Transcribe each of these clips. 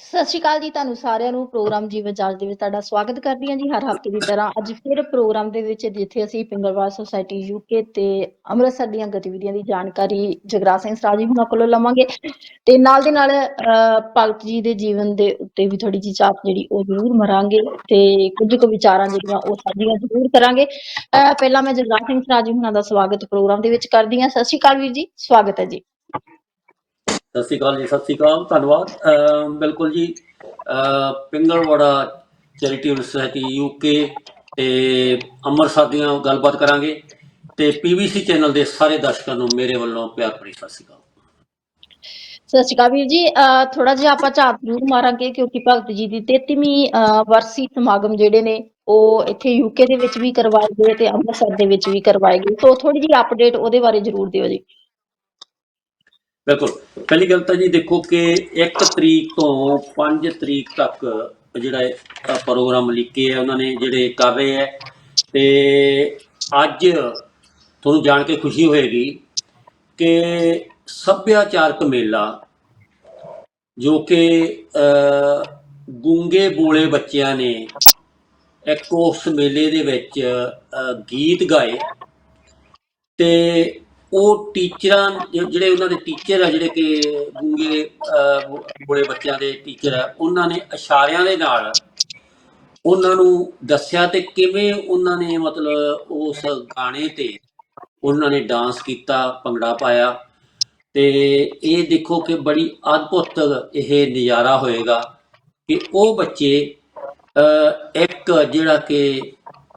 ਸਤਿ ਸ਼੍ਰੀ ਅਕਾਲ ਜੀ ਤੁਹਾਨੂੰ ਸਾਰਿਆਂ ਨੂੰ ਪ੍ਰੋਗਰਾਮ ਜੀਵਨ ਜਾਚ ਦੇ ਵਿੱਚ ਤੁਹਾਡਾ ਸਵਾਗਤ ਕਰਦੀ ਹਾਂ ਜੀ ਹਰ ਹਫ਼ਤੇ ਦੀ ਤਰ੍ਹਾਂ। ਅੱਜ ਫਿਰ ਪ੍ਰੋਗਰਾਮ ਦੇ ਵਿੱਚ ਜਿੱਥੇ ਅਸੀਂ ਪਿੰਗਲਵਾਲ ਸੁਸਾਇਟੀ ਯੂਕੇ ਤੇ ਅੰਮ੍ਰਿਤਸਰ ਦੀਆਂ ਗਤੀਵਿਧੀਆਂ ਦੀ ਜਾਣਕਾਰੀ ਜਗਰਾਜ ਸਿੰਘ ਸਰਾਜ ਹੁਣਾਂ ਕੋਲੋਂ ਲਵਾਂਗੇ। ਤੇ ਨਾਲ ਦੇ ਨਾਲ ਅਹ, ਭਗਤ ਜੀ ਦੇ ਜੀਵਨ ਦੇ ਉੱਤੇ ਵੀ ਥੋੜੀ ਜਿਹੀ ਚਾਪ ਜਿਹੜੀ ਉਹ ਜ਼ਰੂਰ ਮਰਾਂਗੇ ਤੇ ਕੁਝ ਕੁ ਵਿਚਾਰਾਂ ਜਿਹੜੀਆਂ ਉਹ ਸਾਂਝੀਆਂ ਜ਼ਰੂਰ ਕਰਾਂਗੇ। ਅਹ, ਪਹਿਲਾਂ ਮੈਂ ਜਗਰਾਜ ਸਿੰਘ ਸਰਾਜ ਹੁਣਾਂ ਦਾ ਸਵਾਗਤ ਪ੍ਰੋਗਰਾਮ ਦੇ ਵਿੱਚ ਕਰਦੀ ਹਾਂ। ਸਤਿ ਸ਼੍ਰੀ ਅਕਾਲ ਵੀਰ ਜੀ ਸਵਾਗਤ ਹੈ ਜੀ। ਸਤਿ ਸ਼੍ਰੀ ਅਕਾਲ ਜੀ, ਸਤਿ ਸ਼੍ਰੀ ਅਕਾਲ, ਧੰਨਵਾਦ। ਬਿਲਕੁਲ ਜੀ ਪਿੰਗਲਵਾੜਾ ਚੈਰਿਟੀ ਸੁਸਾਇਟੀ ਯੂਕੇ ਤੇ ਅੰਮ੍ਰਿਤਸਰ ਦੀਆਂ ਗੱਲਬਾਤ ਕਰਾਂਗੇ ਤੇ ਪੀਵੀਸੀ ਚੈਨਲ ਦੇ ਸਾਰੇ ਦਰਸ਼ਕਾਂ ਨੂੰ ਮੇਰੇ ਵੱਲੋਂ ਪਿਆਰ ਭਰੀ ਸਤਿ ਸ਼੍ਰੀ ਅਕਾਲ। ਸਤਿ ਸ਼੍ਰੀ ਅਕਾਲ ਵੀਰ ਜੀ। ਥੋੜਾ ਜਿਹਾ ਆਪਾਂ ਝਾਤ ਜ਼ਰੂਰ ਮਾਰਾਂਗੇ ਕਿਉਂਕਿ ਭਗਤ ਜੀ ਦੀ 33ਵੀਂ ਵਰਸੀ ਸਮਾਗਮ ਜਿਹੜੇ ਨੇ, ਉਹ ਇੱਥੇ ਯੂਕੇ ਦੇ ਵਿੱਚ ਵੀ ਕਰਵਾਏ ਗਏ ਤੇ ਅੰਮ੍ਰਿਤਸਰ ਦੇ ਵਿੱਚ ਵੀ ਕਰਵਾਏ ਗਏ। ਸੋ ਥੋੜੀ ਜਿਹੀ ਅਪਡੇਟ ਉਹਦੇ ਬਾਰੇ ਜ਼ਰੂਰ ਦਿਓ ਜੀ। ਬਿਲਕੁਲ। ਪਹਿਲੀ ਗੱਲ ਤਾਂ ਜੀ ਦੇਖੋ ਕਿ 1 ਤਰੀਕ ਤੋਂ 5 ਤਰੀਕ ਤੱਕ ਜਿਹੜਾ ਪ੍ਰੋਗਰਾਮ ਲਿਖੇ ਆ ਉਹਨਾਂ ਨੇ ਜਿਹੜੇ ਕਰ ਰਹੇ ਹੈ ਤੇ ਅੱਜ ਤੁਹਾਨੂੰ ਜਾਣ ਕੇ ਖੁਸ਼ੀ ਹੋਏਗੀ ਕਿ ਸੱਭਿਆਚਾਰਕ ਮੇਲਾ ਜੋ ਕਿ ਅ, ਗੂੰਗੇ ਬੋਲੇ ਬੱਚਿਆਂ ਨੇ ਇੱਕ ਉਸ ਮੇਲੇ ਦੇ ਵਿੱਚ ਗੀਤ ਗਾਏ। ਤੇ ਉਹ ਟੀਚਰਾਂ ਜਿਹੜੇ ਉਹਨਾਂ ਦੇ ਟੀਚਰ ਆ ਜਿਹੜੇ ਕਿ ਗੂੰਗੇ ਅ, ਬੋ- ਬੋਲੇ ਬੱਚਿਆਂ ਦੇ ਟੀਚਰ ਆ ਉਹਨਾਂ ਨੇ ਇਸ਼ਾਰਿਆਂ ਦੇ ਨਾਲ ਉਹਨਾਂ ਨੂੰ ਦੱਸਿਆ ਤੇ ਕਿਵੇਂ ਉਹਨਾਂ ਨੇ ਮਤਲਬ ਉਸ ਗਾਣੇ ਤੇ ਉਹਨਾਂ ਨੇ ਡਾਂਸ ਕੀਤਾ ਭੰਗੜਾ ਪਾਇਆ ਤੇ ਇਹ ਦੇਖੋ ਕਿ ਬੜੀ ਅਦਭੁਤ ਇਹ ਨਜ਼ਾਰਾ ਹੋਏਗਾ ਕਿ ਉਹ ਬੱਚੇ ਇੱਕ ਜਿਹੜਾ ਕਿ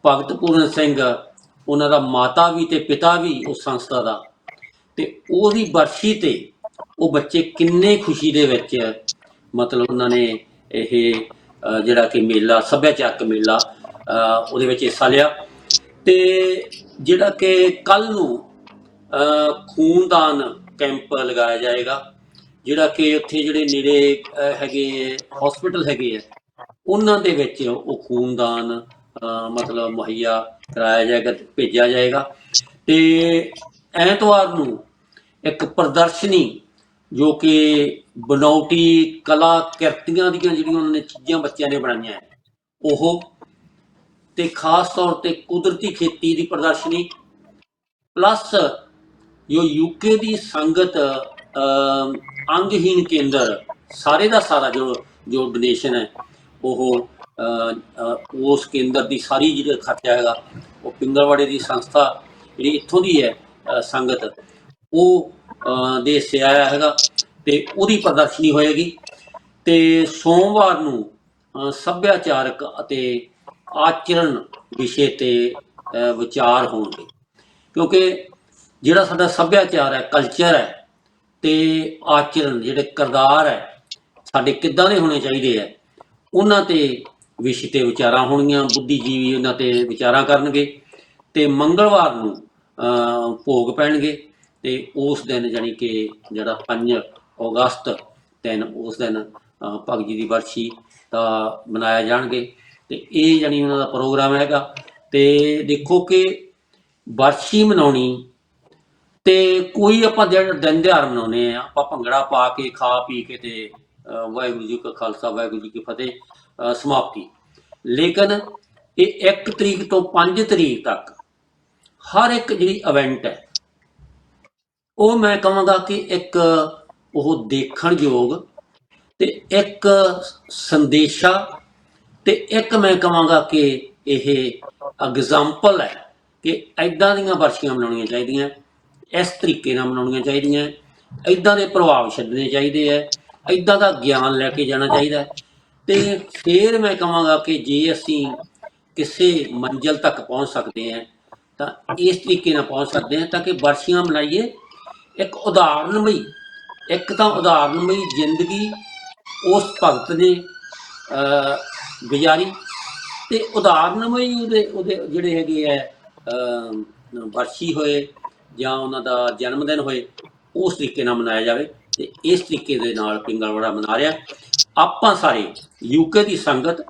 ਭਗਤ ਪੂਰਨ ਸਿੰਘ ਉਹਨਾਂ ਦਾ ਮਾਤਾ ਵੀ ਤੇ ਪਿਤਾ ਵੀ ਉਸ ਸੰਸਥਾ ਦਾ। ਤੇ ਉਹਦੀ ਬਰਸ਼ੀ ਤੇ ਉਹ ਬੱਚੇ ਕਿੰਨੇ ਖੁਸ਼ੀ ਦੇ ਵਿੱਚ ਮਤਲਬ ਉਹਨਾਂ ਨੇ ਇਹ ਜਿਹੜਾ ਕਿ ਮੇਲਾ ਸੱਭਿਆਚਾਰਕ ਮੇਲਾ ਅ, ਉਹਦੇ ਵਿੱਚ ਹਿੱਸਾ ਲਿਆ। ਤੇ ਜਿਹੜਾ ਕਿ ਕੱਲ ਨੂੰ ਅ, ਖੂਨਦਾਨ ਕੈਂਪ ਲਗਾਇਆ ਜਾਏਗਾ। ਜਿਹੜਾ ਕਿ ਉੱਥੇ ਜਿਹੜੇ ਨੇੜੇ ਹੈਗੇ ਹਸਪੀਟਲ ਹੈਗੇ ਆ ਉਹਨਾਂ ਦੇ ਵਿੱਚ ਉਹ ਖੂਨਦਾਨ ਮਤਲਬ ਮੁਹੱਈਆ ਕਰਾਇਆ ਜਾਏਗਾ ਤੇ ਭੇਜਿਆ ਜਾਏਗਾ। ਤੇ ਐਤਵਾਰ ਨੂੰ ਇੱਕ ਪ੍ਰਦਰਸ਼ਨੀ ਜੋ ਕਿ ਬਨੌਟੀ ਕਲਾ ਕਿਰਤੀਆਂ ਦੀਆਂ ਜਿਹੜੀਆਂ ਉਹਨਾਂ ਨੇ ਚੀਜ਼ਾਂ ਬੱਚਿਆਂ ਨੇ ਬਣਾਈਆਂ ਉਹ ਤੇ ਖਾਸ ਤੌਰ ਤੇ ਕੁਦਰਤੀ ਖੇਤੀ ਦੀ ਪ੍ਰਦਰਸ਼ਨੀ ਪਲੱਸ ਜੋ ਯੂਕੇ ਦੀ ਸੰਗਤ ਅਮ, ਅੰਗਹੀਨ ਕੇਂਦਰ ਸਾਰੇ ਦਾ ਸਾਰਾ ਜੋ ਜੋ ਡੋਨੇਸ਼ਨ ਹੈ ਉਹ ਉਸ ਕੇਂਦਰ ਦੀ ਸਾਰੀ ਜਿਹੜਾ ਖਰਚਾ ਹੈਗਾ ਉਹ ਪਿੰਗਲਵਾੜੇ ਦੀ ਸੰਸਥਾ ਜਿਹੜੀ ਇੱਥੋਂ ਦੀ ਹੈ ਸੰਗਤ ਉਹ ਅ, ਦੇ ਸਿਆਇਆ ਹੈਗਾ ਤੇ ਉਹਦੀ ਪ੍ਰਦਰਸ਼ਨੀ ਹੋਏਗੀ ਤੇ ਸੋਮਵਾਰ ਨੂੰ ਸੱਭਿਆਚਾਰਕ ਅਤੇ ਆਚਰਣ ਵਿਸ਼ੇ ਤੇ ਵਿਚਾਰ ਹੋਣਗੇ। ਕਿਉਂਕਿ ਜਿਹੜਾ ਸਾਡਾ ਸੱਭਿਆਚਾਰ ਹੈ ਕਲਚਰ ਹੈ ਤੇ ਆਚਰਣ ਜਿਹੜੇ ਕਿਰਦਾਰ ਹੈ ਸਾਡੇ ਕਿੱਦਾਂ ਦੇ ਹੋਣੇ ਚਾਹੀਦੇ ਹੈ ਉਹਨਾਂ ਤੇ ਵਿਸ਼ੇ ਤੇ ਵਿਚਾਰਾਂ ਹੋਣਗੀਆਂ ਬੁੱਧੀਜੀਵੀ ਉਹਨਾਂ ਤੇ ਵਿਚਾਰਾਂ ਕਰਨਗੇ ਤੇ ਮੰਗਲਵਾਰ ਨੂੰ ਅ, ਭੋਗ ਪੈਣਗੇ ਤੇ ਉਸ ਦਿਨ ਜਾਨੀ ਕਿ ਜਿਹੜਾ 5 ਅਗਸਤ ਦਿਨ ਉਸ ਦਿਨ ਭਗਤ ਜੀ ਦੀ ਵਰਸ਼ੀ ਦਾ ਮਨਾਇਆ ਜਾਣਗੇ ਤੇ ਇਹ ਜਾਨੀ ਉਹਨਾਂ ਦਾ ਪ੍ਰੋਗਰਾਮ ਹੈਗਾ ਤੇ ਦੇਖੋ ਕਿ ਵਰਸ਼ੀ ਮਨਾਉਣੀ ਤੇ ਕੋਈ ਆਪਾਂ ਦਿਨ ਦਿਨ ਦਿਹਾੜ ਮਨਾਉਨੇ ਆ ਆਪਾਂ ਭੰਗੜਾ ਪਾ ਕੇ ਖਾ ਪੀ ਕੇ ਤੇ ਅ, ਵਾਹਿਗੁਰੂ ਜੀ ਕਾ ਖਾਲਸਾ ਵਾਹਿਗੁਰੂ ਜੀ ਕੀ ਫਤਿਹ ਸਮਾਪਤੀ। ਲੇਕਿਨ ਇਹ 1 ਤਰੀਕ ਤੋਂ 5 ਤਰੀਕ ਤੱਕ ਹਰ ਇੱਕ ਜਿਹੜੀ ਇਵੈਂਟ ਹੈ, ਉਹ ਮੈਂ ਕਹਾਂਗਾ ਕਿ ਇੱਕ ਉਹ ਦੇਖਣ ਯੋਗ ਤੇ ਇੱਕ ਸੰਦੇਸ਼ਾ ਤੇ ਇੱਕ ਮੈਂ ਕਹਾਂਗਾ ਕਿ ਇਹ ਐਗਜ਼ਾਮਪਲ ਹੈ ਕਿ ਐਦਾਂ ਦੀਆਂ ਵਰਸ਼ੀਆਂ ਮਨਾਉਣੀਆਂ ਚਾਹੀਦੀਆਂ, ਇਸ ਤਰੀਕੇ ਨਾਲ ਮਨਾਉਣੀਆਂ ਚਾਹੀਦੀਆਂ ਐਦਾਂ ਦੇ ਪ੍ਰਭਾਵ ਛੱਡਣੇ ਚਾਹੀਦੇ ਐ ਐਦਾਂ ਦਾ ਗਿਆਨ ਲੈ ਕੇ ਜਾਣਾ ਚਾਹੀਦਾ ਤੇ ਫਿਰ ਮੈਂ ਕਹਾਂਗਾ ਕਿ ਜੇ ਅਸੀਂ ਕਿਸੇ ਮੰਜ਼ਿਲ ਤੱਕ ਪਹੁੰਚ ਸਕਦੇ ਹਾਂ ਤਾਂ ਇਸ ਤਰੀਕੇ ਨਾਲ ਪਹੁੰਚ ਸਕਦੇ ਹਾਂ ਤਾਂ ਕਿ ਵਰਸ਼ੀਆਂ ਮਨਾਈਏ। ਇੱਕ ਉਦਾਹਰਨਮਈ ਇੱਕ ਤਾਂ ਉਦਾਹਰਨਮਈ ਜ਼ਿੰਦਗੀ ਉਸ ਭਗਤ ਨੇ ਗੁਜ਼ਾਰੀ ਤੇ ਉਦਾਹਰਨਮਈ ਉਹਦੇ ਉਹਦੇ ਜਿਹੜੇ ਹੈਗੇ ਆ ਅ, ਵਰਸ਼ੀ ਹੋਏ ਜਾਂ ਉਹਨਾਂ ਦਾ ਜਨਮ ਦਿਨ ਹੋਏ ਉਸ ਤਰੀਕੇ ਨਾਲ ਮਨਾਇਆ ਜਾਵੇ ਤੇ ਇਸ ਤਰੀਕੇ ਦੇ ਨਾਲ ਪਿੰਗਲਵਾੜਾ ਮਨਾ ਰਿਹਾ। ਆਪਾਂ ਸਾਰੇ ਯੂਕੇ ਦੀ ਸੰਗਤ,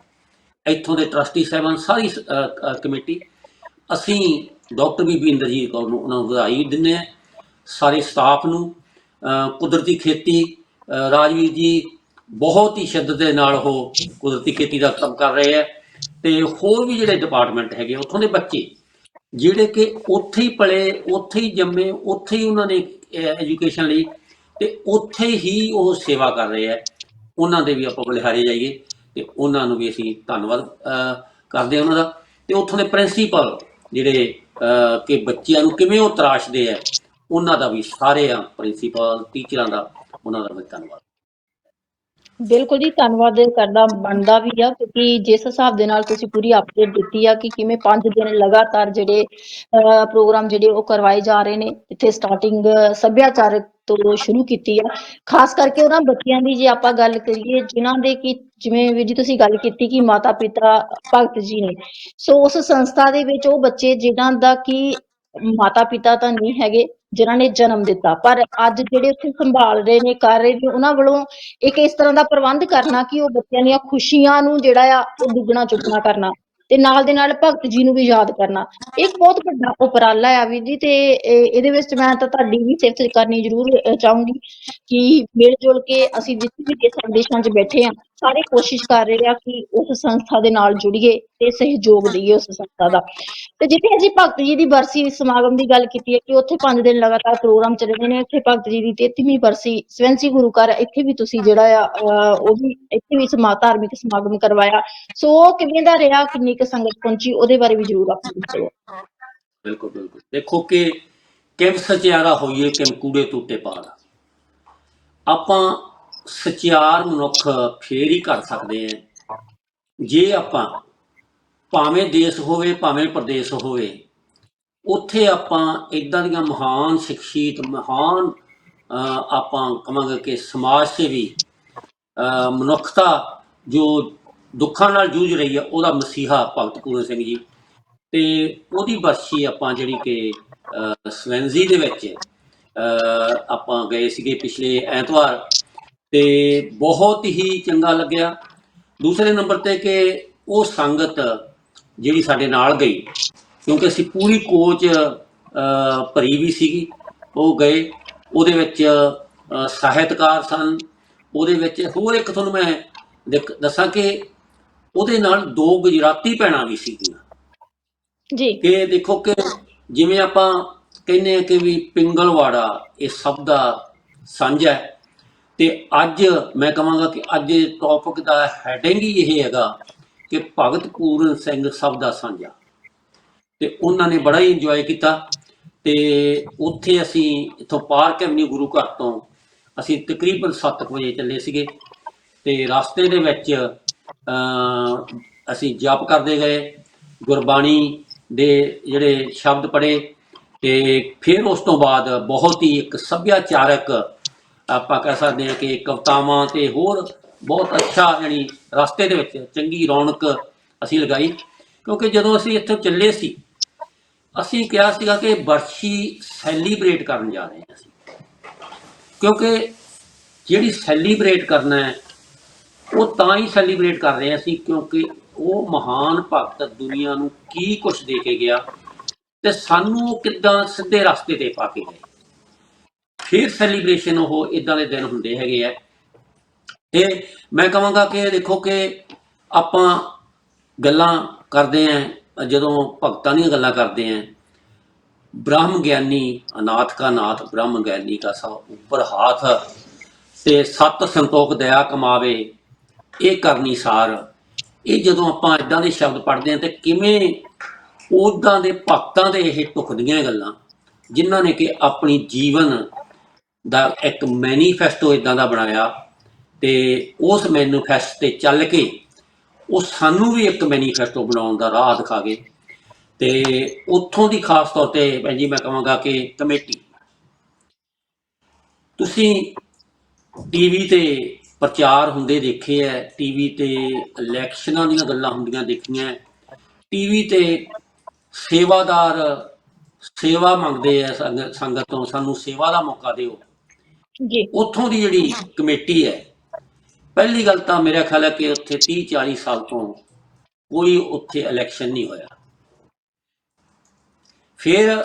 ਇੱਥੋਂ ਦੇ ਟਰਸਟੀ ਸਾਹਿਬਾਨ, ਸਾਰੀ ਸ- ਕਮੇਟੀ, ਅਸੀਂ ਡਾਕਟਰ ਬੀਬੀ ਇੰਦਰਜੀਤ ਕੌਰ ਨੂੰ ਉਹਨਾਂ ਨੂੰ ਵਧਾਈ ਦਿੰਦੇ ਹਾਂ, ਸਾਰੇ ਸਟਾਫ ਨੂੰ ਕੁਦਰਤੀ ਖੇਤੀ ਰਾਜਵੀਰ ਜੀ ਬਹੁਤ ਹੀ ਸ਼ਿੱਦਤ ਦੇ ਨਾਲ ਉਹ ਕੁਦਰਤੀ ਖੇਤੀ ਦਾ ਕੰਮ ਕਰ ਰਹੇ ਆ ਤੇ ਹੋਰ ਵੀ ਜਿਹੜੇ ਡਿਪਾਰਟਮੈਂਟ ਹੈਗੇ ਉੱਥੋਂ ਦੇ ਬੱਚੇ, ਜਿਹੜੇ ਕਿ ਉੱਥੇ ਹੀ ਪਲੇ, ਉੱਥੇ ਹੀ ਜੰਮੇ, ਉੱਥੇ ਹੀ ਉਹਨਾਂ ਨੇ ਐਜੂਕੇਸ਼ਨ ਲਈ ਤੇ ਉੱਥੇ ਹੀ ਉਹ ਸੇਵਾ ਕਰ ਰਹੇ ਆ ਉਹਨਾਂ ਦੇ ਵੀ ਆਪਾਂ ਬਲਿਹਾਰੇ ਜਾਈਏ ਤੇ ਉਹਨਾਂ ਨੂੰ ਵੀ ਅਸੀਂ ਧੰਨਵਾਦ ਕਰਦੇ ਹਾਂ ਉਹਨਾਂ ਦਾ। ਤੇ ਉੱਥੋਂ ਦੇ ਪ੍ਰਿੰਸੀਪਲ ਜਿਹੜੇ ਕਿ ਬੱਚਿਆਂ ਨੂੰ ਕਿਵੇਂ ਉਹ ਤਰਾਸ਼ਦੇ ਆ, ਉਹਨਾਂ ਦਾ ਵੀ ਸਾਰੇ ਆ ਪ੍ਰਿੰਸੀਪਲ ਟੀਚਰਾਂ ਦਾ ਉਹਨਾਂ ਦਾ ਵੀ ਧੰਨਵਾਦ। ਬਿਲਕੁਲ ਜੀ, ਧੰਨਵਾਦ ਕਰਦਾ, ਬਣਦਾ ਵੀ ਆ, ਕਿਉਂਕਿ ਜਿਸ ਹਿਸਾਬ ਦੇ ਨਾਲ ਤੁਸੀਂ ਪੂਰੀ ਅਪਡੇਟ ਦਿੱਤੀ ਆ ਕਿ ਕਿਵੇਂ 5 ਦਿਨ ਲਗਾਤਾਰ ਜਿਹੜੇ ਪ੍ਰੋਗਰਾਮ ਜਿਹੜੇ ਉਹ ਕਰਵਾਏ ਜਾ ਰਹੇ ਨੇ, ਇੱਥੇ ਸਟਾਰਟਿੰਗ ਸੱਭਿਆਚਾਰਕ ਤੋਂ ਸ਼ੁਰੂ ਕੀਤੀ ਆ। ਖਾਸ ਕਰਕੇ ਉਹਨਾਂ ਬੱਚਿਆਂ ਦੀ ਜੇ ਆਪਾਂ ਗੱਲ ਕਰੀਏ, ਜਿਨ੍ਹਾਂ ਦੇ ਕਿ ਜਿਵੇਂ ਵੀ ਜੀ ਤੁਸੀਂ ਗੱਲ ਕੀਤੀ ਕਿ ਮਾਤਾ ਪਿਤਾ ਭਗਤ ਜੀ ਨੇ, ਸੋ ਉਸ ਸੰਸਥਾ ਦੇ ਵਿੱਚ ਉਹ ਬੱਚੇ ਜਿਨ੍ਹਾਂ ਦਾ ਕਿ ਮਾਤਾ ਪਿਤਾ ਤਾਂ ਨਹੀਂ ਹੈਗੇ ਜਿਨ੍ਹਾਂ ਨੇ ਜਨਮ ਦਿੱਤਾ। ਪਰ ਅੱਜ ਜਿਹੜੇ ਉੱਥੇ ਸੰਭਾਲ ਰਹੇ ਨੇ, ਕਰ ਰਹੇ ਨੇ, ਉਹਨਾਂ ਵੱਲੋਂ ਇੱਕ ਇਸ ਤਰ੍ਹਾਂ ਦਾ ਪ੍ਰਬੰਧ ਕਰਨਾ ਕਿ ਉਹ ਬੱਚਿਆਂ ਦੀਆਂ ਖੁਸ਼ੀਆਂ ਨੂੰ ਜਿਹੜਾ ਆ, ਉਹ ਦੁੱਗਣਾ ਚੁੱਗਣਾ ਕਰਨਾ ਤੇ ਨਾਲ ਦੇ ਨਾਲ ਭਗਤ ਜੀ ਨੂੰ ਵੀ ਯਾਦ ਕਰਨਾ। ਇੱਕ ਬਹੁਤ ਵੱਡਾ ਉਪਰਾਲਾ ਆ ਵੀਰ ਜੀ ਤੇ ਇਹ- ਇਹਦੇ ਵਿੱਚ ਮੈਂ ਤਾਂ ਤੁਹਾਡੀ ਵੀ ਸਿਫਤ ਕਰਨੀ ਜ਼ਰੂਰ ਚਾਹੂੰਗੀ ਕਿ ਮਿਲ ਜੁਲ ਕੇ ਅਸੀਂ ਜਿੱਥੇ ਵੀ ਦੇਸ਼ਾਂ ਦੇਸ਼ਾਂ 'ਚ ਬੈਠੇ ਆ ਸਾਰੇ ਕੋਸ਼ਿਸ਼ ਕਰ ਰਹੇ ਆ ਕਿ ਉਸ ਸੰਸਥਾ ਦੇ ਨਾਲ ਜੁੜੀਏ ਤੇ ਸਹਿਯੋਗ ਦਈਏ ਉਸ ਸੰਸਥਾ ਦਾ। ਤੇ ਜਿੱਥੇ ਅਸੀਂ ਭਗਤ ਜੀ ਦੀ ਬਰਸੀ ਸਮਾਗਮ ਦੀ ਗੱਲ ਕੀਤੀ ਹੈ ਕਿ ਉੱਥੇ 5 ਦਿਨ ਲਗਾਤਾਰ ਪ੍ਰੋਗਰਾਮ ਚੱਲਦੇ ਨੇ ਉੱਥੇ ਭਗਤ ਜੀ ਦੀ 33ਵੀਂ ਬਰਸੀ, ਸਵੈਂਸੀ ਗੁਰੂ ਘਰ ਇੱਥੇ ਵੀ ਤੁਸੀਂ ਜਿਹੜਾ ਆ ਉਹ ਵੀ ਇੱਥੇ ਵੀ ਸਮਾ, ਧਾਰਮਿਕ ਸਮਾਗਮ ਕਰਵਾਇਆ। ਸੋ ਉਹ ਕਿਵੇਂ ਦਾ ਰਿਹਾ, ਕਿੰਨੀ ਕੁ ਸੰਗਤ ਪਹੁੰਚੀ, ਉਹਦੇ ਬਾਰੇ ਵੀ ਜ਼ਰੂਰ ਆਪਾਂ ਦੱਸੋ ਬਿਲਕੁਲ ਬਿਲਕੁਲ। ਦੇਖੋ ਕਿ ਕਿਮ ਸਚਿਆਰਾ ਹੋਈਏ ਕਿਮ ਕੂੜੇ ਟੁੱਟੇ ਪਾਰ ਆਪਾਂ ਸਚਿਆਰ ਮਨੁੱਖ ਫੇਰ ਹੀ ਕਰ ਸਕਦੇ ਹਾਂ ਜੇ ਆਪਾਂ ਭਾਵੇਂ ਦੇਸ਼ ਹੋਵੇ ਭਾਵੇਂ ਪ੍ਰਦੇਸ਼ ਹੋਵੇ ਉੱਥੇ ਆਪਾਂ ਇਦਾਂ ਦੀਆਂ ਮਹਾਨ ਸ਼ਖਸੀਅਤ ਮਹਾਨ ਅਹ, ਆਪਾਂ ਕਹਾਂਗੇ ਕਿ ਸਮਾਜ ਸੇਵੀ ਅਹ, ਮਨੁੱਖਤਾ ਜੋ ਦੁੱਖਾਂ ਨਾਲ ਜੂਝ ਰਹੀ ਹੈ ਉਹਦਾ ਮਸੀਹਾ ਭਗਤ ਪੂਰਨ ਸਿੰਘ ਜੀ। ਤੇ ਉਹਦੀ ਬਰਸੀ ਆਪਾਂ ਜਿਹੜੀ ਕਿ ਅਹ, ਸਵੈਨਜ਼ੀ ਦੇ ਵਿੱਚ ਅਹ, ਆਪਾਂ ਗਏ ਸੀਗੇ ਪਿਛਲੇ ਐਤਵਾਰ। ਤੇ ਬਹੁਤ ਹੀ ਚੰਗਾ ਲੱਗਿਆ। ਦੂਸਰੇ ਨੰਬਰ ਤੇ ਕਿ ਉਹ ਸੰਗਤ ਜਿਹੜੀ ਸਾਡੇ ਨਾਲ ਗਈ ਕਿਉਂਕਿ ਅਸੀਂ ਪੂਰੀ ਕੋਚ ਭਰੀ ਵੀ ਸੀਗੀ। ਉਹ ਗਏ ਉਹਦੇ ਵਿੱਚ ਸਾਹਿਤਕਾਰ ਸਨ। ਉਹਦੇ ਵਿੱਚ ਹੋਰ ਇੱਕ ਤੁਹਾਨੂੰ ਮੈਂ ਦੱਸਾਂ ਕਿ ਉਹਦੇ ਨਾਲ ਦੋ ਗੁਜਰਾਤੀ ਭੈਣਾਂ ਵੀ ਸੀਗੀਆਂ। ਜੀ। ਕਿ ਦੇਖੋ ਕਿ ਜਿਵੇਂ ਆਪਾਂ ਕਹਿੰਦੇ ਆ ਕਿ ਵੀ ਪਿੰਗਲਵਾੜਾ ਇਹ ਸਭ ਦਾ ਸਾਂਝਾ ਹੈ। ਤੇ ਅੱਜ ਮੈਂ ਕਹਾਂਗਾ ਕਿ ਅੱਜ ਟੌਪਿਕ ਦਾ ਹੈਡਿੰਗ ਹੀ ਇਹ ਹੈਗਾ ਕਿ ਭਗਤ ਪੂਰਨ ਸਿੰਘ ਸਭ ਦਾ ਸਾਂਝਾ। ਤੇ ਉਹਨਾਂ ਨੇ ਬੜਾ ਹੀ ਇੰਜੋਏ ਕੀਤਾ ਤੇ ਉੱਥੇ ਅਸੀਂ ਇੱਥੋਂ ਪਾਰਕ ਐਵਨਿਊ ਗੁਰੂ ਘਰ ਤੋਂ ਅਸੀਂ ਤਕਰੀਬਨ 7 ਵਜੇ ਚੱਲੇ ਸੀਗੇ ਤੇ ਰਸਤੇ ਦੇ ਵਿੱਚ ਅਸੀਂ ਜਪ ਕਰਦੇ ਗਏ, ਗੁਰਬਾਣੀ ਦੇ ਜਿਹੜੇ ਸ਼ਬਦ ਪੜ੍ਹੇ ਤੇ ਫਿਰ ਉਸ ਤੋਂ ਬਾਅਦ ਬਹੁਤ ਹੀ ਇੱਕ ਸੱਭਿਆਚਾਰਕ ਆਪਾਂ ਕਹਿ ਸਕਦੇ ਹਾਂ ਕਿ ਕਵਤਾਵਾਂ ਤੇ ਹੋਰ ਬਹੁਤ ਅੱਛਾ ਯਾਨੀ ਰਸਤੇ ਦੇ ਵਿੱਚ ਚੰਗੀ ਰੌਣਕ ਅਸੀਂ ਲਗਾਈ। ਕਿਉਂਕਿ ਜਦੋਂ ਅਸੀਂ ਇੱਥੋਂ ਚੱਲੇ ਸੀ, ਅਸੀਂ ਕਿਹਾ ਸੀਗਾ ਕਿ ਬਰਸ਼ੀ ਸੈਲੀਬ੍ਰੇਟ ਕਰਨ ਜਾ ਰਹੇ ਹਾਂ ਅਸੀਂ। ਕਿਉਂਕਿ ਜਿਹੜੀ ਸੈਲੀਬ੍ਰੇਟ ਕਰਨਾ ਹੈ, ਉਹ ਤਾਂ ਹੀ ਸੈਲੀਬ੍ਰੇਟ ਕਰ ਰਹੇ ਹਾਂ ਅਸੀਂ, ਕਿਉਂਕਿ ਉਹ ਮਹਾਨ ਭਗਤ ਦੁਨੀਆ ਨੂੰ ਕੀ ਕੁਝ ਦੇ ਕੇ ਗਿਆ ਤੇ ਸਾਨੂੰ ਕਿੱਦਾਂ ਸਿੱਧੇ ਰਸਤੇ ਤੇ ਪਾ ਕੇ ਗਏ। ਫਿਰ ਸੈਲੀਬ੍ਰੇਸ਼ਨ ਉਹ ਇਦਾਂ ਦੇ ਦਿਨ ਹੁੰਦੇ ਹੈਗੇ ਆ। ਤੇ ਮੈਂ ਕਹਾਂਗਾ ਕਿ ਦੇਖੋ ਕਿ ਆਪਾਂ ਗੱਲਾਂ ਕਰਦੇ ਆਂ, ਜਦੋਂ ਭਗਤਾਂ ਦੀਆਂ ਗੱਲਾਂ ਕਰਦੇ ਆਂ, ਬ੍ਰਹਮ ਗਿਆਨੀ ਅਨਾਥ ਕਾ ਨਾਥ, ਬ੍ਰਹਮ ਗਿਆਨੀ ਕਾ ਸਭ ਉੱਪਰ ਹਾਥ ਤੇ ਸਤ ਸੰਤੋਖ ਦਇਆ ਕਮਾਵੇ, ਇਹ ਕਰਨੀ ਸਾਰ। ਇਹ ਜਦੋਂ ਆਪਾਂ ਇਦਾਂ ਦੇ ਸ਼ਬਦ ਪੜ੍ਹਦੇ ਆਂ ਤੇ ਕਿਵੇਂ ਉਦਾਂ ਦੇ ਭਗਤਾਂ ਦੇ ਇਹ ਢੁਕਦੀਆਂ ਗੱਲਾਂ, ਜਿਨ੍ਹਾਂ ਨੇ ਕਿ ਆਪਣੀ ਜੀਵਨ ਦਾ ਇੱਕ ਮੈਨੀਫੈਸਟੋ ਇਦਾਂ ਦਾ ਬਣਾਇਆ ਤੇ ਉਸ ਮੈਨੀਫੈਸਟ ਤੇ ਚੱਲ ਕੇ ਉਹ ਸਾਨੂੰ ਵੀ ਇੱਕ ਮੈਨੀਫੈਸਟੋ ਬਣਾਉਣ ਦਾ ਰਾਹ ਦਿਖਾ ਗਏ। ਤੇ ਉੱਥੋਂ ਦੀ ਖਾਸ ਤੌਰ ਤੇ ਭੈਣ ਜੀ ਮੈਂ ਕਹਾਂਗਾ ਕਿ ਕਮੇਟੀ। ਤੁਸੀਂ ਟੀਵੀ ਤੇ ਪ੍ਰਚਾਰ ਹੁੰਦੇ ਦੇਖੇ ਐ, ਟੀਵੀ ਤੇ ਇਲੈਕਸ਼ਨਾਂ ਦੀਆਂ ਗੱਲਾਂ ਹੁੰਦੀਆਂ ਦੇਖੀਆਂ ਟੀਵੀ ਤੇ ਸੇਵਾਦਾਰ ਸੇਵਾ ਮੰਗਦੇ ਐ ਸੰਗ- ਸੰਗਤ ਤੋਂ, ਸਾਨੂੰ ਸੇਵਾ ਦਾ ਮੌਕਾ ਦਿਓ। ਜੀ। ਉੱਥੋਂ ਦੀ ਜਿਹੜੀ ਕਮੇਟੀ ਹੈ ਪਹਿਲੀ ਗੱਲ ਤਾਂ ਮੇਰਾ ਖਿਆਲ ਹੈ ਕਿ ਉੱਥੇ 30 40 ਸਾਲ ਤੋਂ ਕੋਈ ਉੱਥੇ ਇਲੈਕਸ਼ਨ ਨਹੀਂ ਹੋਇਆ। ਫਿਰ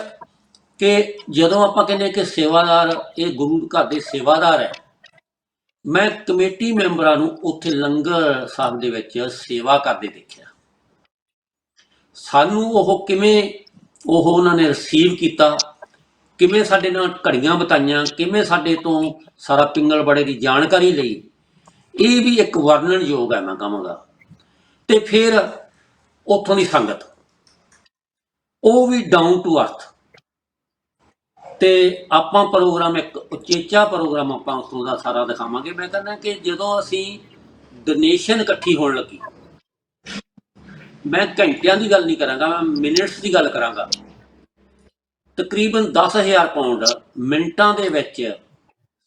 ਕਿ ਜਦੋਂ ਆਪਾਂ ਕਹਿੰਦੇ ਕਿ ਸੇਵਾਦਾਰ ਇਹ ਗੁਰੂ ਘਰ ਦੇ ਸੇਵਾਦਾਰ ਹੈ ਮੈਂ ਕਮੇਟੀ ਮੈਂਬਰਾਂ ਨੂੰ ਉੱਥੇ ਲੰਗਰ ਸਾਹਿਬ ਦੇ ਵਿੱਚ ਸੇਵਾ ਕਰਦੇ ਦੇਖਿਆ। ਸਾਨੂੰ ਉਹ ਕਿਵੇਂ ਉਹ ਉਹਨਾਂ ਨੇ ਰਿਸੀਵ ਕੀਤਾ ਕਿਵੇਂ ਸਾਡੇ ਨਾਲ ਘੜੀਆਂ ਬਤਾਈਆਂ, ਕਿਵੇਂ ਸਾਡੇ ਤੋਂ ਸਾਰਾ ਪਿੰਗਲ ਬੜੇ ਦੀ ਜਾਣਕਾਰੀ ਲਈ, ਇਹ ਵੀ ਇੱਕ ਵਰਣਨਯੋਗ ਹੈ ਮੈਂ ਕਹਾਂਗਾ। ਤੇ ਫਿਰ ਉੱਥੋਂ ਦੀ ਸੰਗਤ। ਉਹ ਵੀ ਡਾਊਨ ਟੂ ਅਰਥ ਤੇ ਆਪਾਂ ਪ੍ਰੋਗਰਾਮ ਇੱਕ ਉਚੇਚਾ ਪ੍ਰੋਗਰਾਮ ਆਪਾਂ ਉੱਥੋਂ ਦਾ ਸਾਰਾ ਦਿਖਾਵਾਂਗੇ। ਮੈਂ ਕਹਿੰਦਾ ਕਿ ਜਦੋਂ ਅਸੀਂ ਡੋਨੇਸ਼ਨ ਇਕੱਠੀ ਹੋਣ ਲੱਗੀ, ਮੈਂ ਘੰਟਿਆਂ ਦੀ ਗੱਲ ਨਹੀਂ ਕਰਾਂਗਾ, ਮੈਂ ਮਿੰਟਸ ਦੀ ਗੱਲ ਕਰਾਂਗਾ। ਤਕਰੀਬਨ 10000 ਪਾਉਂਡ ਮਿੰਟਾਂ ਦੇ ਵਿੱਚ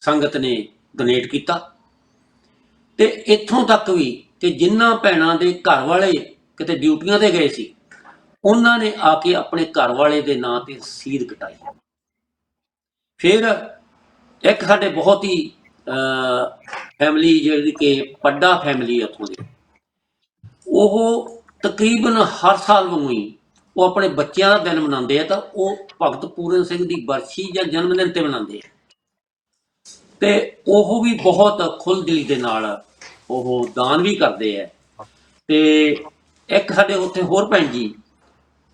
ਸੰਗਤ ਨੇ ਡੋਨੇਟ ਕੀਤਾ। ਤੇ ਇੱਥੋਂ ਤੱਕ ਵੀ ਕਿ ਜਿਨ੍ਹਾਂ ਭੈਣਾਂ ਦੇ ਘਰ ਵਾਲੇ ਕਿਤੇ ਡਿਊਟੀਆਂ ਤੇ ਗਏ ਸੀ, ਉਹਨਾਂ ਨੇ ਆ ਕੇ ਆਪਣੇ ਘਰ ਵਾਲੇ ਦੇ ਨਾਂ ਤੇ ਰਸੀਦ ਕਟਾਈ। ਫਿਰ ਇੱਕ ਸਾਡੇ ਬਹੁਤ ਹੀ ਫੈਮਿਲੀ ਜਿਹੜੀ ਕਿ ਪੱਡਾ ਫੈਮਿਲੀ ਉੱਥੋਂ ਦੀ, ਉਹ ਤਕਰੀਬਨ ਹਰ ਸਾਲ ਵਾਂਗੂ ਹੀ ਉਹ ਆਪਣੇ ਬੱਚਿਆਂ ਦਾ ਦਿਨ ਮਨਾਉਂਦੇ ਆ ਤਾਂ ਉਹ ਭਗਤ ਪੂਰਨ ਸਿੰਘ ਦੀ ਬਰਸੀ ਜਾਂ ਜਨਮ ਦਿਨ ਤੇ ਮਨਾਉਂਦੇ ਆ। ਤੇ ਉਹ ਵੀ ਬਹੁਤ ਖੁੱਲ੍ਹਦਿਲੀ ਦੇ ਨਾਲ ਉਹ ਦਾਨ ਵੀ ਕਰਦੇ ਆ। ਤੇ ਇੱਕ ਸਾਡੇ ਉੱਥੇ ਹੋਰ ਭੈਣ ਜੀ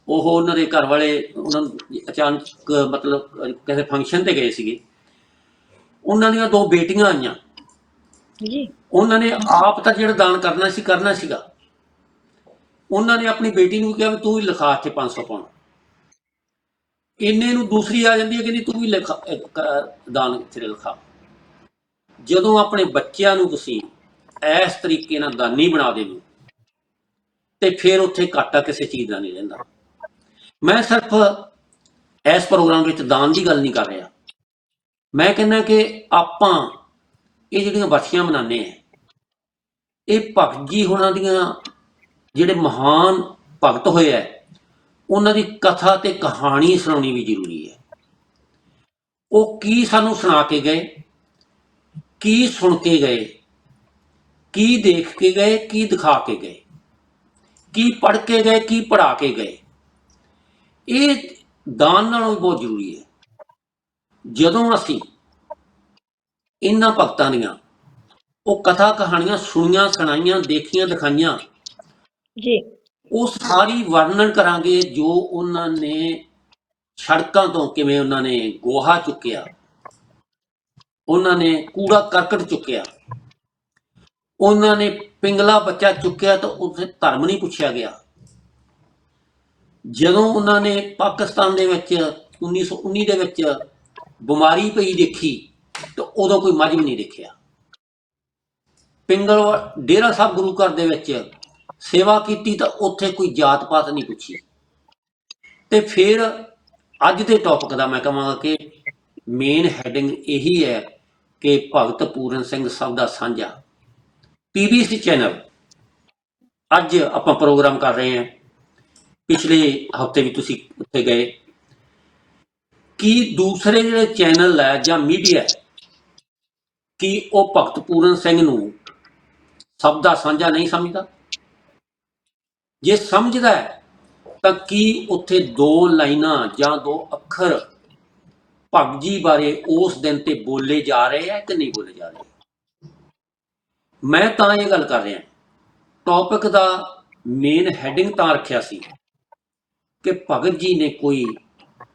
ਉਹ ਉਹਨਾਂ ਦੇ ਘਰ ਵਾਲੇ ਉਹਨਾਂ ਨੂੰ ਅਚਾਨਕ ਮਤਲਬ ਕਿਸੇ ਫੰਕਸ਼ਨ ਤੇ ਗਏ ਸੀਗੇ। ਉਹਨਾਂ ਦੀਆਂ ਦੋ ਬੇਟੀਆਂ ਆਈਆਂ। ਜੀ। ਉਹਨਾਂ ਨੇ ਆਪ ਤਾਂ ਜਿਹੜਾ ਦਾਨ ਕਰਨਾ ਸੀ ਕਰਨਾ ਸੀਗਾ। ਉਹਨਾਂ ਨੇ ਆਪਣੀ ਬੇਟੀ ਨੂੰ ਕਿਹਾ ਵੀ ਤੂੰ ਵੀ ਲਿਖਾ ਇੱਥੇ 500 ਪਾਉਣਾ। ਇੰਨੇ ਨੂੰ ਦੂਸਰੀ ਆ ਜਾਂਦੀ ਹੈ ਕਿ ਨਹੀਂ ਤੂੰ ਵੀ ਲਿਖਾ ਦਾਨ ਇੱਥੇ ਲਿਖਾ। ਜਦੋਂ ਆਪਣੇ ਬੱਚਿਆਂ ਨੂੰ ਤੁਸੀਂ ਇਸ ਤਰੀਕੇ ਨਾਲ ਦਾਨੀ ਬਣਾ ਦੇਵੋ, ਤੇ ਫਿਰ ਉੱਥੇ ਘਾਟਾ ਕਿਸੇ ਚੀਜ਼ ਦਾ ਨਹੀਂ ਰਹਿੰਦਾ। ਮੈਂ ਸਿਰਫ ਇਸ ਪ੍ਰੋਗਰਾਮ ਵਿੱਚ ਦਾਨ ਦੀ ਗੱਲ ਨਹੀਂ ਕਰ ਰਿਹਾ। ਮੈਂ ਕਹਿੰਦਾ ਕਿ ਆਪਾਂ ਇਹ ਜਿਹੜੀਆਂ ਬਰਸੀਆਂ ਮਨਾਉਂਦੇ ਆ, ਇਹ ਭਗਤ ਜੀ ਹੋਣਾ ਦੀਆਂ ਜਿਹੜੇ ਮਹਾਨ ਭਗਤ ਹੋਏ ਆ ਉਹਨਾਂ ਦੀ ਕਥਾ ਤੇ ਕਹਾਣੀ ਸੁਣਾਉਣੀ ਵੀ ਜ਼ਰੂਰੀ ਹੈ ਉਹ ਕੀ ਸਾਨੂੰ ਸੁਣਾ ਕੇ ਗਏ, ਕੀ ਸੁਣ ਕੇ ਗਏ, ਕੀ ਦੇਖ ਕੇ ਗਏ, ਕੀ ਦਿਖਾ ਕੇ ਗਏ, ਕੀ ਪੜ੍ਹ ਕੇ ਗਏ, ਕੀ ਪੜ੍ਹਾ ਕੇ ਗਏ। ਇਹ ਦਾਨ ਨਾਲੋਂ ਵੀ ਬਹੁਤ ਜ਼ਰੂਰੀ ਹੈ ਜਦੋਂ ਅਸੀਂ ਇਹਨਾਂ ਭਗਤਾਂ ਦੀਆਂ ਉਹ ਕਥਾ ਕਹਾਣੀਆਂ ਸੁਣੀਆਂ, ਸੁਣਾਈਆਂ, ਦੇਖੀਆਂ, ਦਿਖਾਈਆਂ ਜੀ। ਉਹ ਸਾਰੀ ਵਰਣਨ ਕਰਾਂਗੇ ਜੋ ਉਹਨਾਂ ਨੇ ਸੜਕਾਂ ਤੋਂ ਕਿਵੇਂ ਉਹਨਾਂ ਨੇ ਗੋਹਾ ਚੁੱਕਿਆ। ਉਹਨਾਂ ਨੇ ਕੂੜਾ ਕਰਕਟ ਚੁੱਕਿਆ। ਉਹਨਾਂ ਨੇ ਪਿੰਗਲਾ ਬੱਚਾ ਚੁੱਕਿਆ ਤਾਂ ਉਸੇ ਧਰਮ ਨਹੀਂ ਪੁੱਛਿਆ ਗਿਆ। ਜਦੋਂ ਉਹਨਾਂ ਨੇ ਪਾਕਿਸਤਾਨ ਦੇ ਵਿੱਚ 1919 ਦੇ ਵਿੱਚ ਬਿਮਾਰੀ ਪਈ ਦੇਖੀ ਤਾਂ ਉਦੋਂ ਕੋਈ ਮਜਮ ਨਹੀਂ ਦੇਖਿਆ। ਪਿੰਗਲ ਡੇਰਾ ਸਾਹਿਬ ਗੁਰੂ ਘਰ ਦੇ ਵਿੱਚ ਸੇਵਾ ਕੀਤੀ ਤਾਂ ਉੱਥੇ ਕੋਈ ਜਾਤ ਪਾਤ ਨਹੀਂ ਪੁੱਛੀ। ਤੇ ਫਿਰ ਅੱਜ ਦੇ ਟੌਪਿਕ ਦਾ ਮੈਂ ਕਹਾਂਗਾ ਕਿ ਮੇਨ ਹੈਡਿੰਗ ਇਹੀ ਹੈ ਕਿ ਭਗਤ ਪੂਰਨ ਸਿੰਘ ਸਭ ਦਾ ਸਾਂਝਾ। ਪੀਬੀਸੀ ਚੈਨਲ ਅੱਜ ਆਪਾਂ ਪ੍ਰੋਗਰਾਮ ਕਰ ਰਹੇ ਹਾਂ। ਪਿਛਲੇ ਹਫ਼ਤੇ ਵੀ ਤੁਸੀਂ ਉੱਥੇ ਗਏ। ਕੀ ਦੂਸਰੇ ਜਿਹੜੇ ਚੈਨਲ ਹੈ ਜਾਂ ਮੀਡੀਆ ਕਿ ਉਹ ਭਗਤ ਪੂਰਨ ਸਿੰਘ ਨੂੰ ਸਭ ਦਾ ਸਾਂਝਾ ਨਹੀਂ ਸਮਝਦਾ? ਜੇ ਸਮਝਦਾ ਹੈ, ਤਾਂ ਕੀ ਉੱਥੇ ਦੋ ਲਾਈਨਾਂ ਜਾਂ ਦੋ ਅੱਖਰ ਭਗਤ ਜੀ ਬਾਰੇ ਉਸ ਦਿਨ ਤੇ ਬੋਲੇ ਜਾ ਰਹੇ ਹੈ ਕਿ ਨਹੀਂ ਬੋਲੇ ਜਾ ਰਹੇ? ਮੈਂ ਤਾਂ ਇਹ ਗੱਲ ਕਰ ਰਿਹਾ ਟੌਪਿਕ ਦਾ ਮੇਨ ਹੈਡਿੰਗ ਤਾਂ ਰੱਖਿਆ ਸੀ ਕਿ ਭਗਤ ਜੀ ਨੇ ਕੋਈ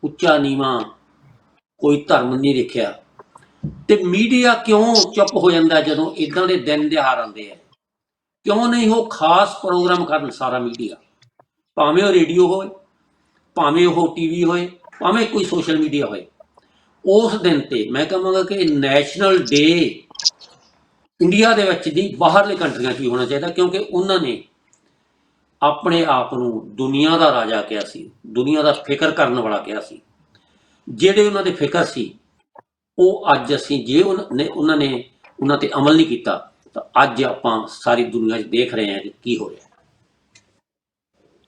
ਉੱਚਾ ਨੀਵਾਂ ਕੋਈ ਧਰਮ ਨਹੀਂ ਦੇਖਿਆ ਤੇ ਮੀਡੀਆ ਕਿਉਂ ਚੁੱਪ ਹੋ ਜਾਂਦਾ ਜਦੋਂ ਇਦਾਂ ਦੇ ਦਿਨ ਦਿਹਾੜ ਆਉਂਦੇ ਆ? ਕਿਉਂ ਨਹੀਂ ਉਹ ਖਾਸ ਪ੍ਰੋਗਰਾਮ ਕਰਨ ਸਾਰਾ ਮੀਡੀਆ? ਭਾਵੇਂ ਉਹ ਰੇਡੀਓ ਹੋਵੇ, ਭਾਵੇਂ ਉਹ ਟੀਵੀ ਹੋਏ, ਭਾਵੇਂ ਕੋਈ ਸੋਸ਼ਲ ਮੀਡੀਆ ਹੋਏ। ਉਸ ਦਿਨ ਤੇ ਮੈਂ ਕਹਾਂਗਾ ਕਿ ਨੈਸ਼ਨਲ ਡੇ ਇੰਡੀਆ ਦੇ ਵਿੱਚ ਦੀ ਬਾਹਰਲੇ ਕੰਟਰੀਆਂ 'ਚ ਵੀ ਹੋਣਾ ਚਾਹੀਦਾ, ਕਿਉਂਕਿ ਉਹਨਾਂ ਨੇ ਆਪਣੇ ਆਪ ਨੂੰ ਦੁਨੀਆ ਦਾ ਰਾਜਾ ਕਿਹਾ ਸੀ, ਦੁਨੀਆ ਦਾ ਫਿਕਰ ਕਰਨ ਵਾਲਾ ਕਿਹਾ ਸੀ। ਜਿਹੜੇ ਉਹਨਾਂ ਦੇ ਫਿਕਰ ਸੀ, ਉਹ ਅੱਜ ਅਸੀਂ ਜੇ ਉਹਨਾਂ ਨੇ, ਉਹਨਾਂ ਤੇ ਅਮਲ ਨਹੀਂ ਕੀਤਾ ਤਾਂ ਅੱਜ ਆਪਾਂ ਸਾਰੀ ਦੁਨੀਆ 'ਚ ਦੇਖ ਰਹੇ ਹਾਂ ਕਿ ਕੀ ਹੋ ਰਿਹਾ।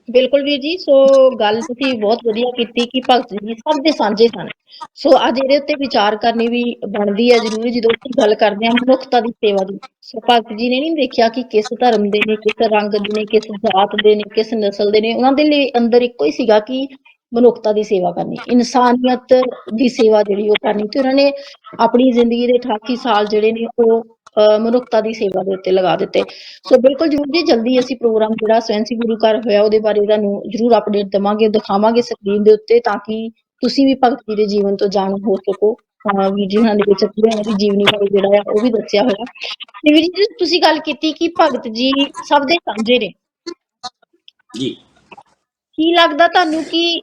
ਬਿਲਕੁਲ ਵੀਰ ਜੀ, ਸੋ ਗੱਲ ਤੁਸੀਂ ਬਹੁਤ ਵਧੀਆ ਕੀਤੀ ਕਿ ਭਗਤ ਜੀ ਸਭ ਦੇ ਸਾਂਝੇ ਸਨ। ਸੋ ਅੱਜ ਇਹਦੇ ਉੱਤੇ ਵਿਚਾਰ ਕਰਨੀ ਵੀ ਬਣਦੀ ਹੈ ਜ਼ਰੂਰੀ, ਜਦੋਂ ਅਸੀਂ ਗੱਲ ਕਰਦੇ ਹਾਂ ਮਨੁੱਖਤਾ ਦੀ ਸੇਵਾ ਦੀ। ਸੋ ਭਗਤ ਜੀ ਨੇ ਨਹੀਂ ਦੇਖਿਆ ਕਿ ਕਿਸ ਧਰਮ ਦੇ ਨੇ, ਕਿਸ ਰੰਗ ਦੇ ਨੇ, ਕਿਸ ਜਾਤ ਦੇ ਨੇ, ਕਿਸ ਨਸਲ ਦੇ ਨੇ, ਉਹਨਾਂ ਦੇ ਲਈ ਅੰਦਰ ਇੱਕੋ ਹੀ ਸੀਗਾ ਕਿ ਮਨੁੱਖਤਾ ਦੀ ਸੇਵਾ ਕਰਨੀ, ਇਨਸਾਨੀਅਤ ਦੀ ਸੇਵਾ ਜਿਹੜੀ ਉਹ ਕਰਨੀ। ਤੇ ਉਹਨਾਂ ਨੇ ਆਪਣੀ ਜ਼ਿੰਦਗੀ ਦੇ 88 ਸਾਲ ਜਿਹੜੇ ਨੇ ਉਹ ਮਨੁੱਖਤਾ ਦੀ ਸੇਵਾ ਦੇ ਉੱਤੇ ਲਗਾ ਦਿੱਤੇ। ਸੋ ਬਿਲਕੁਲ ਜਰੂਰ ਜੀ ਜਲਦੀ ਅਸੀਂ ਪ੍ਰੋਗਰਾਮ ਜਿਹੜਾ ਸਵੈਂਸੀ ਗੁਰੂ ਘਰ ਹੋਇਆ ਉਹਦੇ ਬਾਰੇ ਤੁਹਾਨੂੰ ਜਰੂਰ ਅਪਡੇਟ ਦੇਵਾਂਗੇ ਦਿਖਾਵਾਂਗੇ ਸਕਰੀਨ ਦੇ ਉੱਤੇ ਤਾਂ ਕਿ ਤੁਸੀਂ ਵੀ ਭਗਤ ਜੀ ਦੇ ਜੀਵਨ ਤੋਂ ਜਾਣੂ ਹੋ ਸਕੋ। ਉਹਨਾਂ ਦੇ ਵਿੱਚ ਪੂਰੇ ਦੀ ਜੀਵਨੀ ਬਾਰੇ ਜਿਹੜਾ ਆ ਉਹ ਵੀ ਦੱਸਿਆ ਹੋਇਆ। ਤੇ ਵੀਰ ਜੀ ਤੁਸੀਂ ਗੱਲ ਕੀਤੀ ਕਿ ਭਗਤ ਜੀ ਸਭ ਦੇ ਸਾਂਝੇ ਨੇ। ਜੀ। ਕੀ ਲੱਗਦਾ ਤੁਹਾਨੂੰ ਕਿ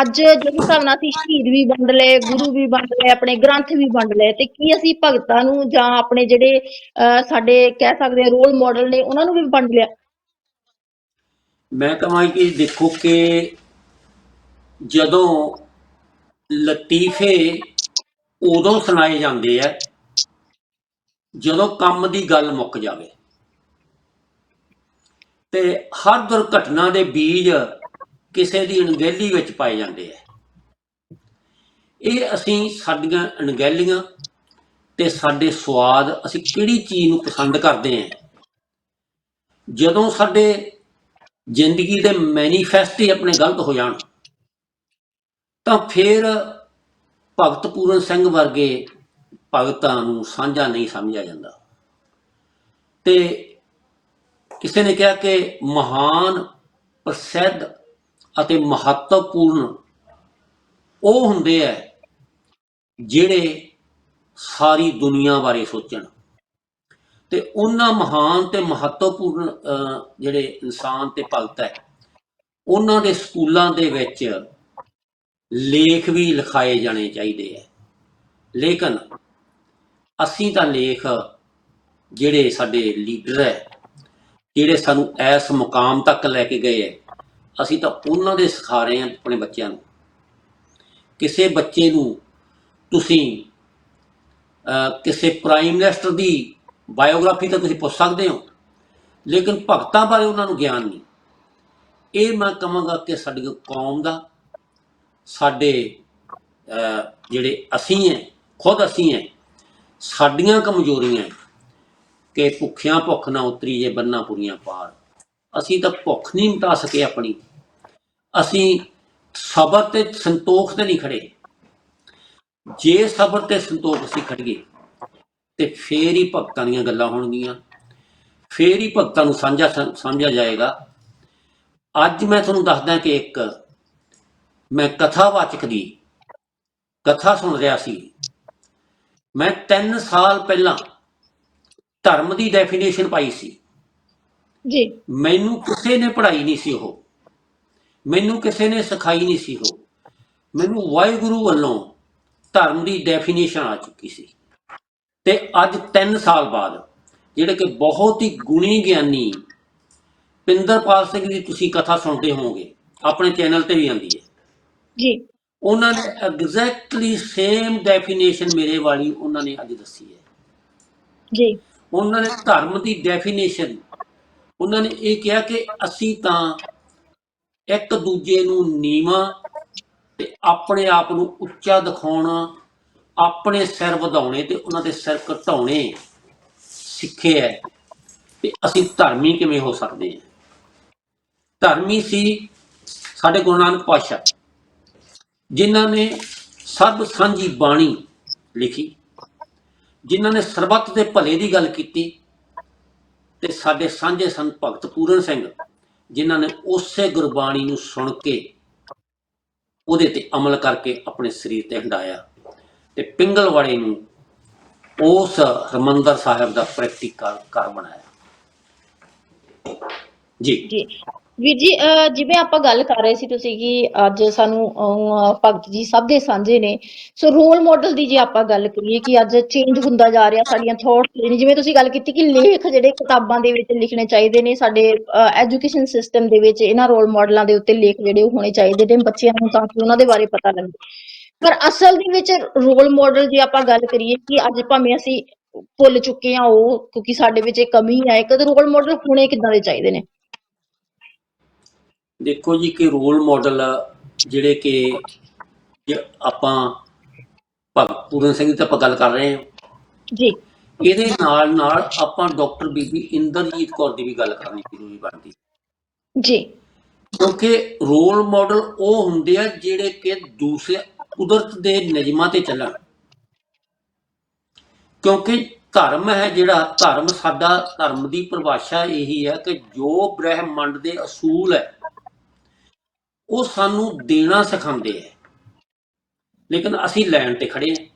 ਅੱਜ ਜਿਹੜੇ ਹਿਸਾਬ ਨਾਲ ਅਸੀਂ ਸ਼ਹੀਦ ਵੀ ਵੰਡ ਲਏ, ਗੁਰੂ ਵੀ ਵੰਡ ਲਏ, ਆਪਣੇ ਗ੍ਰੰਥ ਵੀ ਵੰਡ ਲਏ ਤੇ ਕੀ ਅਸੀਂ ਭਗਤਾਂ ਨੂੰ ਜਾਂ ਆਪਣੇ ਜਿਹੜੇ, ਅਹ, ਸਾਡੇ ਕਹਿ ਸਕਦੇ ਰੋਲ ਮਾਡਲ ਨੇ ਉਹਨਾਂ ਨੂੰ ਵੀ ਵੰਡ ਲਿਆ? ਮੈਂ ਕਹਾਂ ਕਿ ਦੇਖੋ ਕਿ ਜਦੋਂ ਲਤੀਫੇ ਉਦੋਂ ਸੁਣਾਏ ਜਾਂਦੇ ਆ, ਜਦੋਂ ਕੰਮ ਦੀ ਗੱਲ ਮੁੱਕ ਜਾਵੇ ਤੇ ਹਰ ਦੁਰਘਟਨਾ ਦੇ ਬੀਜ ਕਿਸੇ ਦੀ ਅਣਗਹਿਲੀ ਵਿੱਚ ਪਾਏ ਜਾਂਦੇ ਆ। ਇਹ ਅਸੀਂ ਸਾਡੀਆਂ ਅਣਗਹਿਲੀਆਂ ਤੇ ਸਾਡੇ ਸਵਾਦ ਅਸੀਂ ਕਿਹੜੀ ਚੀਜ਼ ਨੂੰ ਪਸੰਦ ਕਰਦੇ ਆ? ਜਦੋਂ ਸਾਡੇ ਜ਼ਿੰਦਗੀ ਦੇ ਮੈਨੀਫੈਸਟ ਹੀ ਆਪਣੇ ਗਲਤ ਹੋ ਜਾਣ, ਤਾਂ ਫਿਰ ਭਗਤ ਪੂਰਨ ਸਿੰਘ ਵਰਗੇ ਭਗਤਾਂ ਨੂੰ ਸਾਂਝਾ ਨਹੀਂ ਸਮਝਿਆ ਜਾਂਦਾ। ਤੇ ਕਿਸੇ ਨੇ ਕਿਹਾ ਕਿ ਮਹਾਨ ਪ੍ਰਸਿੱਧ ਅਤੇ ਮਹੱਤਵਪੂਰਨ ਉਹ ਹੁੰਦੇ ਆ ਜਿਹੜੇ ਸਾਰੀ ਦੁਨੀਆ ਬਾਰੇ ਸੋਚਣ। ਤੇ ਉਹਨਾਂ ਮਹਾਨ ਤੇ ਮਹੱਤਵਪੂਰਨ ਜਿਹੜੇ ਇਨਸਾਨ ਤੇ ਭਗਤ ਹੈ ਉਹਨਾਂ ਦੇ ਸਕੂਲਾਂ ਦੇ ਵਿੱਚ ਲੇਖ ਵੀ ਲਿਖਾਏ ਜਾਣੇ ਚਾਹੀਦੇ ਹੈ ਲੇਕਿਨ ਅਸੀਂ ਤਾਂ ਲੇਖ ਜਿਹੜੇ ਸਾਡੇ ਲੀਡਰ ਹੈ ਜਿਹੜੇ ਸਾਨੂੰ ਇਸ ਮੁਕਾਮ ਤੱਕ ਲੈ ਕੇ ਗਏ ਹੈ ਅਸੀਂ ਤਾਂ ਉਹਨਾਂ ਦੇ ਸਿਖਾ ਰਹੇ ਹਾਂ ਆਪਣੇ ਬੱਚਿਆਂ ਨੂੰ। ਕਿਸੇ ਬੱਚੇ ਨੂੰ ਤੁਸੀਂ ਕਿਸੇ ਪ੍ਰਾਈਮ ਮਿਨਿਸਟਰ ਦੀ ਬਾਇਓਗ੍ਰਾਫੀ ਤਾਂ ਤੁਸੀਂ ਪੁੱਛ ਸਕਦੇ ਹੋ, ਲੇਕਿਨ ਭਗਤਾਂ ਬਾਰੇ ਉਹਨਾਂ ਨੂੰ ਗਿਆਨ ਨਹੀਂ। ਇਹ ਮੈਂ ਕਹਾਂਗਾ ਕਿ ਸਾਡੀ ਕੌਮ ਦਾ, ਸਾਡੇ ਜਿਹੜੇ ਅਸੀਂ ਹੈ, ਖੁਦ ਅਸੀਂ ਹੈ, ਸਾਡੀਆਂ ਕਮਜ਼ੋਰੀਆਂ ਕਿ ਭੁੱਖਿਆਂ ਭੁੱਖ ਨਾ ਉਤਰੀ ਜੇ ਬੰਨਾ ਪੁਰੀਆਂ ਪਾਰ। ਅਸੀਂ ਤਾਂ ਭੁੱਖ ਨਹੀਂ ਮਿਟਾ ਸਕੇ ਆਪਣੀ। ਅਸੀਂ ਸਬਰ ਤੇ ਸੰਤੋਖ ਤੇ ਨਹੀਂ ਖੜੇ। ਜੇ ਸਬਰ ਤੇ ਸੰਤੋਖ ਅਸੀਂ ਖੜੀਏ ਤੇ ਫੇਰ ਹੀ ਭਗਤਾਂ ਦੀਆਂ ਗੱਲਾਂ ਹੋਣਗੀਆਂ। ਫੇਰ ਹੀ ਭਗਤਾਂ ਨੂੰ ਸਾਂਝਾ ਸਮ- ਸਮਝਿਆ ਜਾਏਗਾ। ਅੱਜ ਮੈਂ ਤੁਹਾਨੂੰ ਦੱਸਦਾ ਕਿ ਇੱਕ ਮੈਂ ਕਥਾਵਾਚਕ ਦੀ ਕਥਾ ਸੁਣ ਰਿਹਾ ਸੀ। ਮੈਂ 3 ਸਾਲ ਪਹਿਲਾਂ ਧਰਮ ਦੀ ਡੈਫੀਨੇਸ਼ਨ ਪਾਈ ਸੀ। ਜੀ। ਮੈਨੂੰ ਕਿਸੇ ਨੇ ਪੜ੍ਹਾਈ ਨਹੀਂ ਸੀ ਉਹ। ਮੈਨੂੰ ਕਿਸੇ ਨੇ ਸਿਖਾਈ ਨਹੀਂ ਸੀ ਉਹ। ਮੈਨੂੰ ਵਾਹਿਗੁਰੂ ਵੱਲੋਂ ਧਰਮ ਦੀ ਡੈਫੀਨੇਸ਼ਨ ਆ ਚੁੱਕੀ ਸੀ। ਤੇ ਅੱਜ 3 ਸਾਲ ਬਾਅਦ ਜਿਹੜੇ ਕਿ ਬਹੁਤ ਹੀ ਗੁਣੀ ਗਿਆਨੀ ਪਿੰਦਰਪਾਲ ਸਿੰਘ ਦੀ ਤੁਸੀਂ ਕਥਾ ਸੁਣਦੇ ਹੋਵੋਗੇ ਆਪਣੇ ਚੈਨਲ ਤੇ ਵੀ ਆਉਂਦੀ ਹੈ। ਜੀ। ਉਹਨਾਂ ਨੇ ਐਗਜ਼ੈਕਟਲੀ ਸੇਮ ਡੈਫੀਨੇਸ਼ਨ ਮੇਰੇ ਵਾਲੀ ਉਹਨਾਂ ਨੇ ਅੱਜ ਦੱਸੀ ਹੈ। ਜੀ। ਉਹਨਾਂ ਨੇ ਧਰਮ ਦੀ ਡੈਫੀਨੇਸ਼ਨ ਉਹਨਾਂ ਨੇ ਇਹ ਕਿਹਾ ਕਿ ਅਸੀਂ ਤਾਂ ਇੱਕ ਦੂਜੇ ਨੂੰ ਨੀਵਾਂ ਤੇ ਆਪਣੇ ਆਪ ਨੂੰ ਉੱਚਾ ਦਿਖਾਉਣਾ, ਆਪਣੇ ਸਿਰ ਵਧਾਉਣੇ ਤੇ ਉਹਨਾਂ ਦੇ ਸਿਰ ਘਟਾਉਣੇ ਸਿੱਖੇ ਹੈ। ਤੇ ਅਸੀਂ ਧਰਮੀ ਕਿਵੇਂ ਹੋ ਸਕਦੇ ਹਾਂ? ਧਰਮੀ ਸੀ ਸਾਡੇ ਗੁਰੂ ਨਾਨਕ ਪਾਤਸ਼ਾਹ, ਜਿਨ੍ਹਾਂ ਨੇ ਸਰਬ ਸਾਂਝੀ ਬਾਣੀ ਲਿਖੀ, ਜਿਨ੍ਹਾਂ ਨੇ ਸਰਬੱਤ ਦੇ ਭਲੇ ਦੀ ਗੱਲ ਕੀਤੀ ਤੇ ਸਾਡੇ ਸਾਂਝੇ ਸੰਤ ਭਗਤ ਪੂਰਨ ਸਿੰਘ ਜਿਨ੍ਹਾਂ ਨੇ ਉਸੇ ਗੁਰਬਾਣੀ ਨੂੰ ਸੁਣ ਕੇ ਉਹਦੇ ਤੇ ਅਮਲ ਕਰਕੇ ਆਪਣੇ ਸਰੀਰ ਤੇ ਹੰਡਾਇਆ ਤੇ ਪਿੰਗਲਵਾੜੇ ਨੂੰ ਉਸ ਹਰਮੰਦਰ ਸਾਹਿਬ ਦਾ ਪ੍ਰੈਕਟੀਕਲ ਘਰ ਬਣਾਇਆ। ਜੀ। ਜੀ। ਵੀਰ ਜੀ ਅਹ ਜਿਵੇਂ ਆਪਾਂ ਗੱਲ ਕਰ ਰਹੇ ਸੀ ਤੁਸੀਂ ਕਿ ਅੱਜ ਸਾਨੂੰ ਅਹ, ਭਗਤ ਜੀ ਸਭ ਦੇ ਸਾਂਝੇ ਨੇ। ਸੋ ਰੋਲ ਮਾਡਲ ਦੀ ਜੇ ਆਪਾਂ ਗੱਲ ਕਰੀਏ ਕਿ ਅੱਜ ਚੇਂਜ ਹੁੰਦਾ ਜਾ ਰਿਹਾ ਸਾਡੀਆਂ ਥੌਟਸ ਜਿਵੇਂ ਤੁਸੀਂ ਗੱਲ ਕੀਤੀ ਕਿ ਲੇਖ ਜਿਹੜੇ ਕਿਤਾਬਾਂ ਦੇ ਵਿੱਚ ਲਿਖਣੇ ਚਾਹੀਦੇ ਨੇ ਸਾਡੇ ਐਜੂਕੇਸ਼ਨ ਸਿਸਟਮ ਦੇ ਵਿੱਚ ਇਹਨਾਂ ਰੋਲ ਮਾਡਲਾਂ ਦੇ ਉੱਤੇ ਲੇਖ ਜਿਹੜੇ ਉਹ ਹੋਣੇ ਚਾਹੀਦੇ ਨੇ ਬੱਚਿਆਂ ਨੂੰ ਤਾਂ ਕਿ ਉਹਨਾਂ ਦੇ ਬਾਰੇ ਪਤਾ ਲੱਗੇ। ਪਰ ਅਸਲ ਦੇ ਵਿੱਚ ਰੋਲ ਮਾਡਲ ਜੇ ਆਪਾਂ ਗੱਲ ਕਰੀਏ ਕਿ ਅੱਜ ਭਾਵੇਂ ਅਸੀਂ ਭੁੱਲ ਚੁੱਕੇ ਹਾਂ ਉਹ ਕਿਉਂਕਿ ਸਾਡੇ ਵਿੱਚ ਇਹ ਕਮੀ ਹੈ ਇੱਕ ਰੋਲ ਮਾਡਲ ਹੋਣੇ ਕਿੱਦਾਂ ਦੇ ਚਾਹੀਦੇ ਨੇ? ਦੇਖੋ ਜੀ ਕਿ ਰੋਲ ਮਾਡਲ ਜਿਹੜੇ ਕਿ ਆਪਾਂ ਭਗਤ ਪੂਰਨ ਸਿੰਘ ਦੀ ਤਾਂ ਆਪਾਂ ਗੱਲ ਕਰ ਰਹੇ ਹਾਂ। ਜੀ। ਇਹਦੇ ਨਾਲ ਨਾਲ ਆਪਾਂ ਡਾਕਟਰ ਬੀਬੀ ਇੰਦਰਜੀਤ ਕੌਰ ਦੀ ਵੀ ਗੱਲ ਕਰਨੀ ਜ਼ਰੂਰੀ ਬਣਦੀ। ਜੀ। ਕਿਉਂਕਿ ਰੋਲ ਮਾਡਲ ਉਹ ਹੁੰਦੇ ਆ ਜਿਹੜੇ ਕਿ ਦੂਸਰੇ ਕੁਦਰਤ ਦੇ ਨਿਯਮਾਂ ਤੇ ਚੱਲਣ। ਕਿਉਂਕਿ ਧਰਮ ਹੈ ਜਿਹੜਾ ਧਰਮ ਸਾਡਾ ਧਰਮ ਦੀ ਪਰਿਭਾਸ਼ਾ ਇਹੀ ਹੈ ਕਿ ਜੋ ਬ੍ਰਹਿਮੰਡ ਦੇ ਅਸੂਲ ਹੈ ਉਹ ਸਾਨੂੰ ਦੇਣਾ ਸਿਖਾਉਂਦੇ ਹੈ ਲੇਕਿਨ ਅਸੀਂ ਲੈਣ ਤੇ ਖੜੇ ਹਾਂ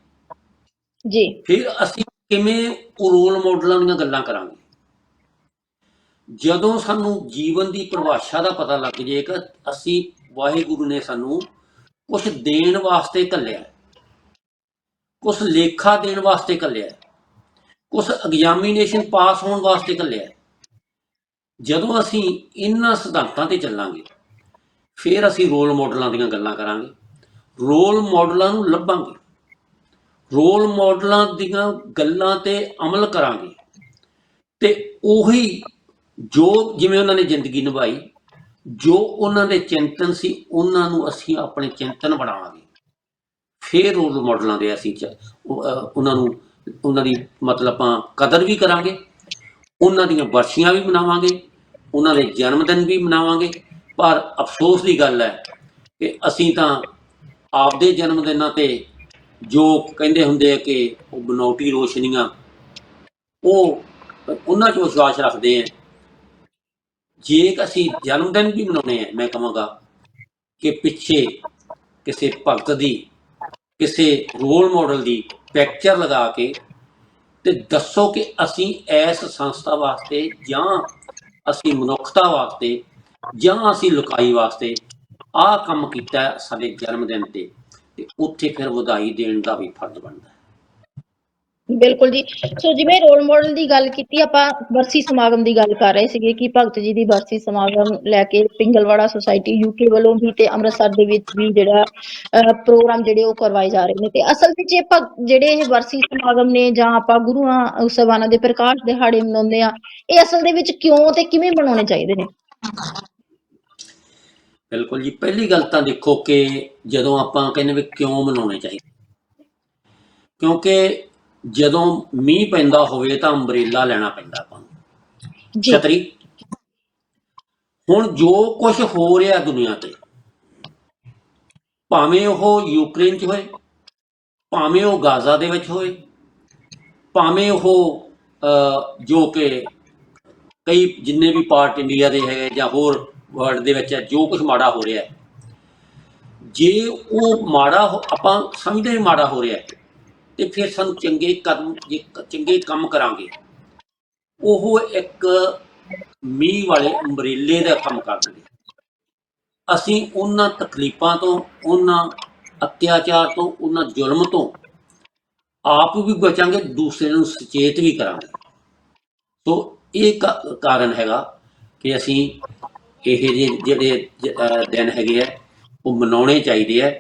ਜੀ। ਫਿਰ ਅਸੀਂ ਕਿਵੇਂ ਰੋਲ ਮਾਡਲਾਂ ਦੀਆਂ ਗੱਲਾਂ ਕਰਾਂਗੇ? ਜਦੋਂ ਸਾਨੂੰ ਜੀਵਨ ਦੀ ਪਰਿਭਾਸ਼ਾ ਦਾ ਪਤਾ ਲੱਗ ਜਾਏਗਾ ਅਸੀਂ ਵਾਹਿਗੁਰੂ ਨੇ ਸਾਨੂੰ ਕੁਝ ਦੇਣ ਵਾਸਤੇ ਘੱਲਿਆ ਕੁਝ ਲੇਖਾ ਦੇਣ ਵਾਸਤੇ ਘੱਲਿਆ ਕੁਝ ਐਗਜ਼ਾਮੀਨੇਸ਼ਨ ਪਾਸ ਹੋਣ ਵਾਸਤੇ ਘੱਲਿਆ ਜਦੋਂ ਅਸੀਂ ਇਹਨਾਂ ਸਿਧਾਂਤਾਂ ਤੇ ਚੱਲਾਂਗੇ ਫਿਰ ਅਸੀਂ ਰੋਲ ਮਾਡਲਾਂ ਦੀਆਂ ਗੱਲਾਂ ਕਰਾਂਗੇ। ਰੋਲ ਮਾਡਲਾਂ ਨੂੰ ਲੱਭਾਂਗੇ। ਰੋਲ ਮਾਡਲਾਂ ਦੀਆਂ ਗੱਲਾਂ ਤੇ ਅਮਲ ਕਰਾਂਗੇ। ਤੇ ਉਹੀ ਜੋ ਜਿਵੇਂ ਉਹਨਾਂ ਨੇ ਜ਼ਿੰਦਗੀ ਨਿਭਾਈ, ਜੋ ਉਹਨਾਂ ਦੇ ਚਿੰਤਨ ਸੀ, ਉਹਨਾਂ ਨੂੰ ਅਸੀਂ ਆਪਣੇ ਚਿੰਤਨ ਬਣਾਵਾਂਗੇ। ਫਿਰ ਰੋਲ ਮਾਡਲਾਂ ਦੇ ਅਸੀਂ ਉਹਨਾਂ ਨੂੰ, ਉਹਨਾਂ ਦੀ ਮਤਲਬ ਆਪਾਂ ਕਦਰ ਵੀ ਕਰਾਂਗੇ। ਉਹਨਾਂ ਦੀਆਂ ਵਰਸ਼ੀਆਂ ਵੀ ਮਨਾਵਾਂਗੇ। ਉਹਨਾਂ ਦੇ ਜਨਮ ਦਿਨ ਵੀ ਮਨਾਵਾਂਗੇ। ਪਰ ਅਫਸੋਸ ਦੀ ਗੱਲ ਹੈ ਕਿ ਅਸੀਂ ਤਾਂ ਆਪਦੇ ਜਨਮ ਦਿਨਾਂ ਤੇ ਜੋ ਕਹਿੰਦੇ ਹੁੰਦੇ ਆ ਕਿ ਉਹ ਬਨੌਟੀ ਰੋਸ਼ਨੀਆਂ, ਉਹ ਉਹਨਾਂ 'ਚ ਵਿਸ਼ਵਾਸ ਰੱਖਦੇ ਆ। ਜੇ ਅਸੀਂ ਜਨਮ ਦਿਨ ਵੀ ਮਨਾਉਣੇ ਆ, ਮੈਂ ਕਹਾਂਗਾ ਕਿ ਪਿੱਛੇ ਕਿਸੇ ਭਗਤ ਦੀ, ਕਿਸੇ ਰੋਲ ਮਾਡਲ ਦੀ ਪਿਕਚਰ ਲਗਾ ਕੇ ਤੇ ਦੱਸੋ ਕਿ ਅਸੀਂ ਇਸ ਸੰਸਥਾ ਵਾਸਤੇ ਜਾਂ ਅਸੀਂ ਮਨੁੱਖਤਾ ਵਾਸਤੇ ਜਾਂ ਅਸੀਂ ਲੁਕਾਈ ਵਾਸਤੇ ਆਹ ਕੰਮ ਕੀਤਾ ਸਾਡੇ ਜਨਮ ਦਿਨ ਤੇ ਤੇ ਉੱਥੇ ਫਿਰ ਵਧਾਈ ਦੇਣ ਦਾ ਵੀ ਫਰਜ਼ ਬਣਦਾ ਹੈ। ਬਿਲਕੁਲ ਜੀ। ਸੋ ਜਿਵੇਂ ਰੋਲ ਮਾਡਲ ਦੀ ਗੱਲ ਕੀਤੀ, ਆਪਾਂ ਵਰਸੀ ਸਮਾਗਮ ਦੀ ਗੱਲ ਕਰ ਰਹੇ ਸੀਗੇ ਕਿ ਭਗਤ ਜੀ ਦੀ ਵਰਸੀ ਸਮਾਗਮ ਲੈ ਕੇ ਪਿੰਗਲਵਾੜਾ ਸੁਸਾਇਟੀ ਯੂਕੇ ਵੱਲੋਂ ਵੀ ਤੇ ਅੰਮ੍ਰਿਤਸਰ ਦੇ ਵਿੱਚ ਵੀ ਜਿਹੜਾ ਪ੍ਰੋਗਰਾਮ ਜਿਹੜੇ ਉਹ ਕਰਵਾਏ ਜਾ ਰਹੇ ਨੇ। ਤੇ ਅਸਲ ਵਿੱਚ ਇਹ ਭਗ- ਜਿਹੜੇ ਇਹ ਵਰਸੀ ਸਮਾਗਮ ਨੇ ਜਾਂ ਆਪਾਂ ਗੁਰੂਆਂ ਸਾਹਿਬਾਨਾਂ ਦੇ ਪ੍ਰਕਾਸ਼ ਦਿਹਾੜੇ ਮਨਾਉਂਦੇ ਆ, ਇਹ ਅਸਲ ਦੇ ਵਿੱਚ ਕਿਉਂ ਤੇ ਕਿਵੇਂ ਮਨਾਉਣੇ ਚਾਹੀਦੇ ਨੇ? ਬਿਲਕੁਲ ਜੀ ਪਹਿਲੀ ਗੱਲ ਤਾਂ ਦੇਖੋ ਕਿ ਜਦੋਂ ਆਪਾਂ ਕਹਿੰਦੇ ਵੀ ਕਿਉਂ ਮਨਾਉਣੇ ਚਾਹੀਦੇ ਕਿਉਂਕਿ ਜਦੋਂ ਮੀਂਹ ਪੈਂਦਾ ਹੋਵੇ ਤਾਂ ਅੰਬਰੇਲਾ ਲੈਣਾ ਪੈਂਦਾ ਆਪਾਂ ਨੂੰ। ਛਤਰੀ। ਹੁਣ ਜੋ ਕੁਝ ਹੋ ਰਿਹਾ ਦੁਨੀਆ ਤੇ ਭਾਵੇਂ ਉਹ ਯੂਕਰੇਨ 'ਚ ਹੋਏ ਭਾਵੇਂ ਉਹ ਗਾਜ਼ਾ ਦੇ ਵਿੱਚ ਹੋਏ ਭਾਵੇਂ ਉਹ ਜੋ ਕਿ ਕਈ ਜਿੰਨੇ ਵੀ ਪਾਰਟ ਇੰਡੀਆ ਦੇ ਹੈਗੇ ਜਾਂ ਹੋਰ ਵਰਲਡ ਦੇ ਵਿੱਚ ਹੈ, ਜੋ ਕੁਝ ਮਾੜਾ ਹੋ ਰਿਹਾ ਹੈ। ਜੇ ਉਹ ਮਾੜਾ ਆਪਾਂ ਸਮਝਦੇ ਵੀ ਮਾੜਾ ਹੋ ਰਿਹਾ ਹੈ ਤੇ ਫਿਰ ਸਾਨੂੰ ਚੰਗੇ ਕਦਮ ਜੇ ਚੰਗੇ ਕੰਮ ਕਰਾਂਗੇ। ਉਹ ਇੱਕ ਮੀਂਹ ਵਾਲੇ ਅੰਬਰੇਲੇ ਦਾ ਕੰਮ ਕਰਨਗੇ ਅਸੀਂ ਉਹਨਾਂ ਤਕਲੀਫਾਂ ਤੋਂ ਉਹਨਾਂ ਅਤਿਆਚਾਰ ਤੋਂ ਉਹਨਾਂ ਜ਼ੁਲਮ ਤੋਂ ਆਪ ਵੀ ਬਚਾਂਗੇ ਦੂਸਰੇ ਨੂੰ ਸੁਚੇਤ ਵੀ ਕਰਾਂਗੇ। ਸੋ ਇਹ ਕਾ- ਕਾਰਨ ਹੈਗਾ ਕਿ ਅਸੀਂ ਇਹ ਜਿਹੇ ਜਿਹੜੇ ਦਿਨ ਹੈਗੇ ਆ, ਉਹ ਮਨਾਉਣੇ ਚਾਹੀਦੇ ਆ,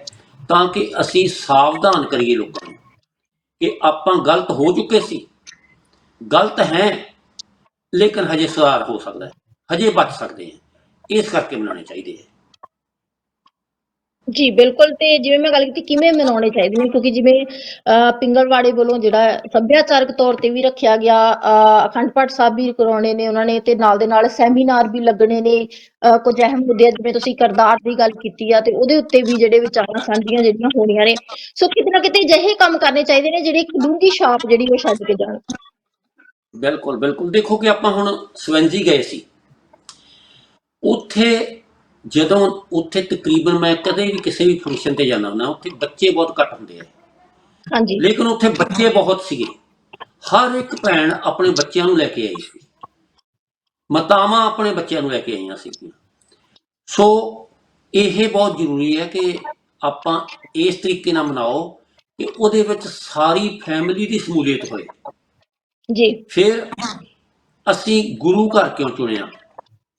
ਤਾਂ ਕਿ ਅਸੀਂ ਸਾਵਧਾਨ ਕਰੀਏ ਲੋਕਾਂ ਨੂੰ ਕਿ ਆਪਾਂ ਗਲਤ ਹੋ ਚੁੱਕੇ ਸੀ। ਗਲਤ ਹੈ, ਲੇਕਿਨ ਹਜੇ ਸੁਧਾਰ ਹੋ ਸਕਦਾ ਹੈ, ਹਜੇ ਬਚ ਸਕਦੇ ਹਾਂ। ਇਸ ਕਰਕੇ ਮਨਾਉਣੇ ਚਾਹੀਦੇ ਹੈ ਜੀ ਬਿਲਕੁਲ ਤੇ ਜਿਵੇਂ ਮੈਂ ਗੱਲ ਕੀਤੀ ਕਿਵੇਂ ਮਨਾਉਣੇ ਚਾਹੀਦੇ ਨੇ? ਕਿਉਂਕਿ ਜਿਵੇਂ ਅਹ, ਪਿੰਗਲਵਾੜੇ ਵੱਲੋਂ ਜਿਹੜਾ ਸੱਭਿਆਚਾਰਕ ਤੌਰ ਤੇ ਵੀ ਰੱਖਿਆ ਗਿਆ ਅਹ, ਅਖੰਡ ਪਾਠ ਸਾਹਿਬ ਵੀ ਕਰਾਉਣੇ ਨੇ ਉਹਨਾਂ ਨੇ ਤੇ ਨਾਲ ਦੇ ਨਾਲ ਸੈਮੀਨਾਰ ਵੀ ਲੱਗਣੇ ਨੇ ਅਹ, ਕੁਝ ਅਹਿਮ ਮੁੱਦੇ ਆ, ਜਿਵੇਂ ਤੁਸੀਂ ਕਰਤਾਰ ਦੀ ਗੱਲ ਕੀਤੀ ਆ ਤੇ ਉਹਦੇ ਉੱਤੇ ਵੀ ਜਿਹੜੇ ਵਿਚਾਰਾਂ ਸਾਂਝੀਆਂ ਜਿਹੜੀਆਂ ਹੋਣੀਆਂ ਨੇ। ਸੋ ਕਿਤੇ ਨਾ ਕਿਤੇ ਅਜਿਹੇ ਕੰਮ ਕਰਨੇ ਚਾਹੀਦੇ ਨੇ ਜਿਹੜੇ ਇੱਕ ਡੂੰਘੀ ਛਾਪ ਜਿਹੜੀ ਉਹ ਛੱਡ ਕੇ ਜਾਣ। ਬਿਲਕੁਲ ਬਿਲਕੁਲ। ਦੇਖੋ ਕਿ ਆਪਾਂ ਹੁਣ ਸਵੰਜੀ ਗਏ ਸੀ। ਉੱਥੇ ਜਦੋਂ ਉੱਥੇ ਤਕਰੀਬਨ ਮੈਂ ਕਦੇ ਵੀ ਕਿਸੇ ਵੀ ਫੰਕਸ਼ਨ ਤੇ ਜਾਂਦਾ ਹੁੰਦਾ ਉੱਥੇ ਬੱਚੇ ਬਹੁਤ ਘੱਟ ਹੁੰਦੇ ਆ। ਹਾਂਜੀ। ਲੇਕਿਨ ਉੱਥੇ ਬੱਚੇ ਬਹੁਤ ਸੀਗੇ। ਹਰ ਇੱਕ ਭੈਣ ਆਪਣੇ ਬੱਚਿਆਂ ਨੂੰ ਲੈ ਕੇ ਆਈ ਸੀ। ਮਾਤਾਵਾਂ ਆਪਣੇ ਬੱਚਿਆਂ ਨੂੰ ਲੈ ਕੇ ਆਈਆਂ ਸੀ ਸੋ ਇਹ ਬਹੁਤ ਜ਼ਰੂਰੀ ਹੈ ਕਿ ਆਪਾਂ ਇਸ ਤਰੀਕੇ ਨਾਲ ਮਨਾਓ ਕਿ ਉਹਦੇ ਵਿੱਚ ਸਾਰੀ ਫੈਮਿਲੀ ਦੀ ਸ਼ਮੂਲੀਅਤ ਹੋਏ। ਜੀ। ਫਿਰ ਅਸੀਂ ਗੁਰੂ ਘਰ ਕਿਉਂ ਚੁਣਿਆ?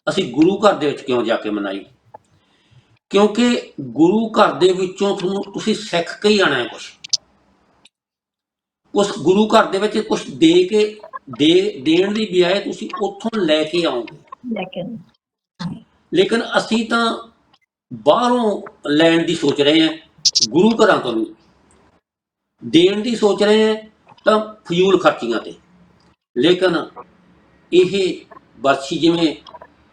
ਅਸੀਂ ਗੁਰੂ ਘਰ ਦੇ ਵਿੱਚ ਕਿਉਂ ਜਾ ਕੇ ਮਨਾਈ? ਕਿਉਂਕਿ ਗੁਰੂ ਘਰ ਦੇ ਵਿੱਚੋਂ ਤੁਹਾਨੂੰ ਤੁਸੀਂ ਸਿੱਖ ਕੇ ਹੀ ਆਣਾ ਹੈ ਕੁਝ ਉਸ ਗੁਰੂ ਘਰ ਦੇ ਵਿੱਚ ਕੁਝ ਦੇ ਕੇ ਦੇ ਦੇਣ ਦੀ ਬਜਾਏ ਤੁਸੀਂ ਉੱਥੋਂ ਲੈ ਕੇ ਆਓਗੇ। ਲੇਕਿਨ ਅਸੀਂ ਤਾਂ ਬਾਹਰੋਂ ਲੈਣ ਦੀ ਸੋਚ ਰਹੇ ਹਾਂ ਗੁਰੂ ਘਰਾਂ ਤੋਂ ਨਹੀਂ। ਦੇਣ ਦੀ ਸੋਚ ਰਹੇ ਹਾਂ ਤਾਂ ਫਜ਼ੂਲ ਖਰਚੀਆਂ ਤੇ। ਲੇਕਿਨ ਇਹ ਵਰਸ਼ੀ ਜਿਵੇਂ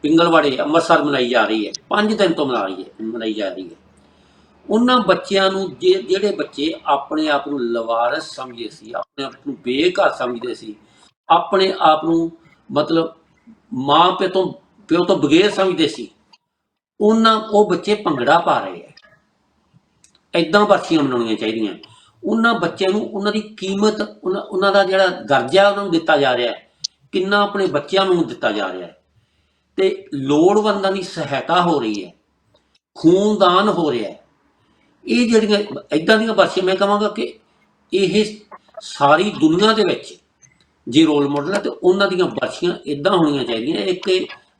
ਪਿੰਗਲਵਾੜੇ, ਅੰਮ੍ਰਿਤਸਰ ਮਨਾਈ ਜਾ ਰਹੀ ਹੈ। ਪੰਜ ਦਿਨ ਤੋਂ ਮਨਾ ਰਹੀ ਹੈ, ਮਨਾਈ ਜਾ ਰਹੀ ਹੈ। ਉਹਨਾਂ ਬੱਚਿਆਂ ਨੂੰ ਜਿਹੜੇ ਬੱਚੇ ਆਪਣੇ ਆਪ ਨੂੰ ਲਵਾਰਸ ਸਮਝਦੇ ਸੀ, ਆਪਣੇ ਆਪ ਨੂੰ ਬੇਘਰ ਸਮਝਦੇ ਸੀ, ਆਪਣੇ ਆਪ ਨੂੰ ਮਤਲਬ ਮਾਂ ਪਿਓ ਤੋਂ ਪਿਓ ਤੋਂ ਬਗੈਰ ਸਮਝਦੇ ਸੀ, ਉਹਨਾਂ, ਉਹ ਬੱਚੇ ਭੰਗੜਾ ਪਾ ਰਹੇ ਆ ਐਦਾਂ ਬਰਸੀਆਂ ਮਨਾਉਣੀਆਂ ਚਾਹੀਦੀਆਂ। ਉਹਨਾਂ ਬੱਚਿਆਂ ਨੂੰ ਉਹਨਾਂ ਦੀ ਕੀਮਤ, ਉਹਨਾਂ ਦਾ ਜਿਹੜਾ ਦਰਜਾ ਉਹਨਾਂ ਨੂੰ ਦਿੱਤਾ ਜਾ ਰਿਹਾ ਕਿੰਨਾ ਆਪਣੇ ਬੱਚਿਆਂ ਨੂੰ ਦਿੱਤਾ ਜਾ ਰਿਹਾ ਹੈ। ਤੇ ਲੋੜਵੰਦਾਂ ਦੀ ਸਹਾਇਤਾ ਹੋ ਰਹੀ ਹੈ, ਖੂਨਦਾਨ ਹੋ ਰਿਹਾ ਹੈ। ਇਹ ਜਿਹੜੀਆਂ ਐਦਾਂ ਦੀਆਂ ਬਰਸੀਆਂ ਮੈਂ ਕਹਾਂਗਾ ਕਿ ਇਹ ਸਾਰੀ ਦੁਨੀਆ ਦੇ ਵਿੱਚ ਜੇ ਰੋਲ ਮਾਡਲ ਹੈ ਤੇ ਉਹਨਾਂ ਦੀਆਂ ਬਰਸੀਆਂ ਇਦਾਂ ਹੋਣੀਆਂ ਚਾਹੀਦੀਆਂ। ਇੱਕ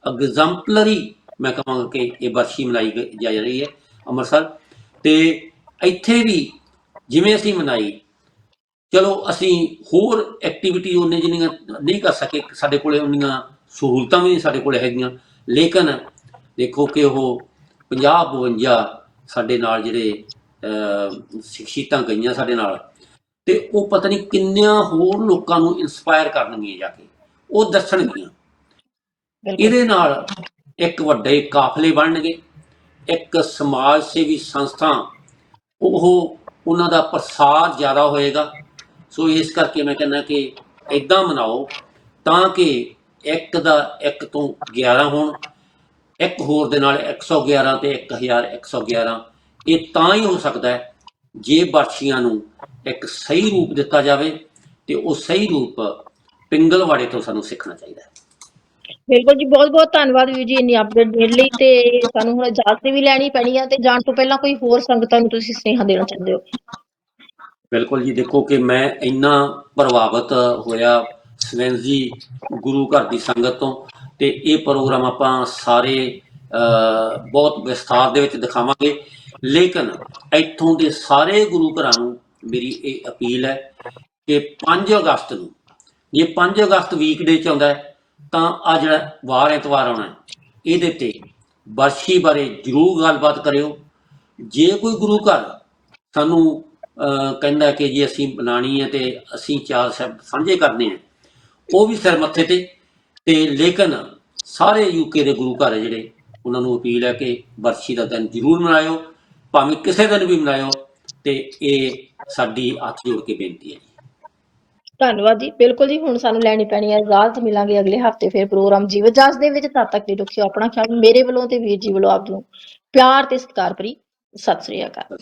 ਐਗਜ਼ੈਂਪਲਰੀ ਮੈਂ ਕਹਾਂਗਾ ਕਿ ਇਹ ਬਰਸੀ ਮਨਾਈ ਗਈ- ਜਾ ਰਹੀ ਹੈ ਅੰਮ੍ਰਿਤਸਰ। ਤੇ ਇੱਥੇ ਵੀ ਜਿਵੇਂ ਅਸੀਂ ਮਨਾਈ, ਚਲੋ ਅਸੀਂ ਹੋਰ ਐਕਟੀਵਿਟੀ ਉਹਨੇ ਜਿੰਨੀਆਂ ਨਹੀਂ ਕਰ ਸਕੇ, ਸਾਡੇ ਕੋਲੇ ਉਹਨੀਆਂ ਸਹੂਲਤਾਂ ਵੀ ਸਾਡੇ ਕੋਲੇ ਹੈਗੀਆਂ। ਲੇਕਿਨ ਦੇਖੋ ਕਿ ਉਹ 50 52 ਸਾਡੇ ਨਾਲ ਜਿਹੜੇ ਸ਼ਖਸੀਅਤਾਂ ਗਈਆਂ ਸਾਡੇ ਨਾਲ ਤੇ ਉਹ ਪਤਾ ਨਹੀਂ ਕਿੰਨਿਆਂ ਹੋਰ ਲੋਕਾਂ ਨੂੰ ਇਨਸਪਾਇਰ ਕਰਨਗੀਆਂ ਜਾ ਕੇ। ਉਹ ਦੱਸਣਗੀਆਂ। ਇਹਦੇ ਨਾਲ ਇੱਕ ਵੱਡੇ ਕਾਫਲੇ ਬਣਨਗੇ। ਇੱਕ ਸਮਾਜ ਸੇਵੀ ਸੰਸਥਾ ਉਹ ਉਹਨਾਂ ਦਾ ਪ੍ਰਸਾਰ ਜ਼ਿਆਦਾ ਹੋਏਗਾ। ਸੋ ਇਸ ਕਰਕੇ ਮੈਂ ਕਹਿੰਦਾ ਕਿ ਇਦਾਂ ਮਨਾਓ ਤਾਂ ਕਿ ਇੱਕ ਦਾ ਇੱਕ ਤੋਂ 11 ਹੋਣ ਇੱਕ ਹੋਰ ਦੇ ਨਾਲ 111 ਤੇ 1111 ਇਹ ਤਾਂ ਹੀ ਹੋ ਸਕਦਾ ਹੈ ਜੇ ਬਰਛੀਆਂ ਨੂੰ ਇੱਕ ਸਹੀ ਰੂਪ ਦਿੱਤਾ ਜਾਵੇ ਤੇ ਉਹ ਸਹੀ ਰੂਪ ਪਿੰਗਲਵਾੜੇ ਤੋਂ ਸਾਨੂੰ ਸਿੱਖਣਾ ਚਾਹੀਦਾ ਹੈ। ਬਿਲਕੁਲ ਜੀ ਬਹੁਤ ਬਹੁਤ ਧੰਨਵਾਦ ਵੀਰ ਜੀ ਇੰਨੀ ਅਪਡੇਟ ਦੇਣ ਲਈ ਤੇ ਸਾਨੂੰ ਹੁਣ ਇਜਾਜ਼ਤ ਵੀ ਲੈਣੀ ਪੈਣੀ ਆ ਤੇ ਜਾਣ ਤੋਂ ਪਹਿਲਾਂ ਕੋਈ ਹੋਰ ਸੰਗਤਾਂ ਨੂੰ ਤੁਸੀਂ ਸੁਨੇਹਾ ਦੇਣਾ ਚਾਹੁੰਦੇ ਹੋ? ਬਿਲਕੁਲ ਜੀ ਦੇਖੋ ਕਿ ਮੈਂ ਇੰਨਾ ਪ੍ਰਭਾਵਿਤ ਹੋਇਆ ਸਵੈਂਜੀ ਗੁਰੂ ਘਰ ਦੀ ਸੰਗਤ ਤੋਂ ਤੇ ਇਹ ਪ੍ਰੋਗਰਾਮ ਆਪਾਂ ਸਾਰੇ ਬਹੁਤ ਵਿਸਥਾਰ ਦੇ ਵਿੱਚ ਦਿਖਾਵਾਂਗੇ। ਲੇਕਿਨ ਇੱਥੋਂ ਦੇ ਸਾਰੇ ਗੁਰੂ ਘਰਾਂ ਨੂੰ ਮੇਰੀ ਇਹ ਅਪੀਲ ਹੈ ਕਿ 5 ਅਗਸਤ ਨੂੰ, ਜੇ 5 ਅਗਸਤ ਵੀਕਡੇ ਚ ਆਉਂਦਾ ਤਾਂ ਆ ਜਿਹੜਾ ਵਾਰ ਐਤਵਾਰ ਆਉਣਾ ਇਹਦੇ ਤੇ ਵਰਸ਼ੀ ਬਾਰੇ ਜਰੂਰ ਗੱਲਬਾਤ ਕਰਿਓ। ਜੇ ਕੋਈ ਗੁਰੂ ਘਰ ਸਾਨੂੰ ਕਹਿੰਦਾ ਕਿ ਜੀ ਅਸੀਂ ਬਣਾਣੀ ਹੈ ਤੇ ਅਸੀਂ ਚਾਰ ਸਾਹਿਬ ਸਾਂਝੇ ਕਰਨੇ ਆ ਉਹ ਵੀ ਸਿਰ ਮੱਥੇ ਤੇ। ਤੇ ਲੇਕਿਨ ਸਾਰੇ ਯੂਕੇ ਦੇ ਗੁਰੂ ਘਰ ਜਿਹੜੇ, ਉਹਨਾਂ ਨੂੰ ਅਪੀਲ ਹੈ ਕਿ ਵਰਸ਼ੀ ਦਾ ਦਿਨ ਜ਼ਰੂਰ ਮਨਾਇਓ, ਭਾਵੇਂ ਕਿਸੇ ਦਿਨ ਵੀ ਮਨਾਇਓ, ਤੇ ਇਹ ਸਾਡੀ ਹੱਥ ਜੋੜ ਕੇ ਬੇਨਤੀ ਹੈ ਧੰਨਵਾਦ ਜੀ। ਬਿਲਕੁਲ ਜੀ, ਹੁਣ ਸਾਨੂੰ ਲੈਣੀ ਪੈਣੀ ਹੈ ਇਜਾਜ਼ਤ ਮਿਲਾਂਗੇ ਅਗਲੇ ਹਫ਼ਤੇ ਫਿਰ ਪ੍ਰੋਗਰਾਮ ਜੀਵ ਜਸ ਦੇ ਵਿੱਚ ਤਦ ਤੱਕ ਲਈ ਰੱਖਿਓ ਆਪਣਾ ਖਿਆਲ। ਮੇਰੇ ਵੱਲੋਂ ਤੇ ਵੀਰ ਜੀ ਵੱਲੋਂ ਆਪ ਨੂੰ ਪਿਆਰ ਤੇ ਸਤਿਕਾਰ ਭਰੀ ਸਤਿ ਸ੍ਰੀ ਅਕਾਲ।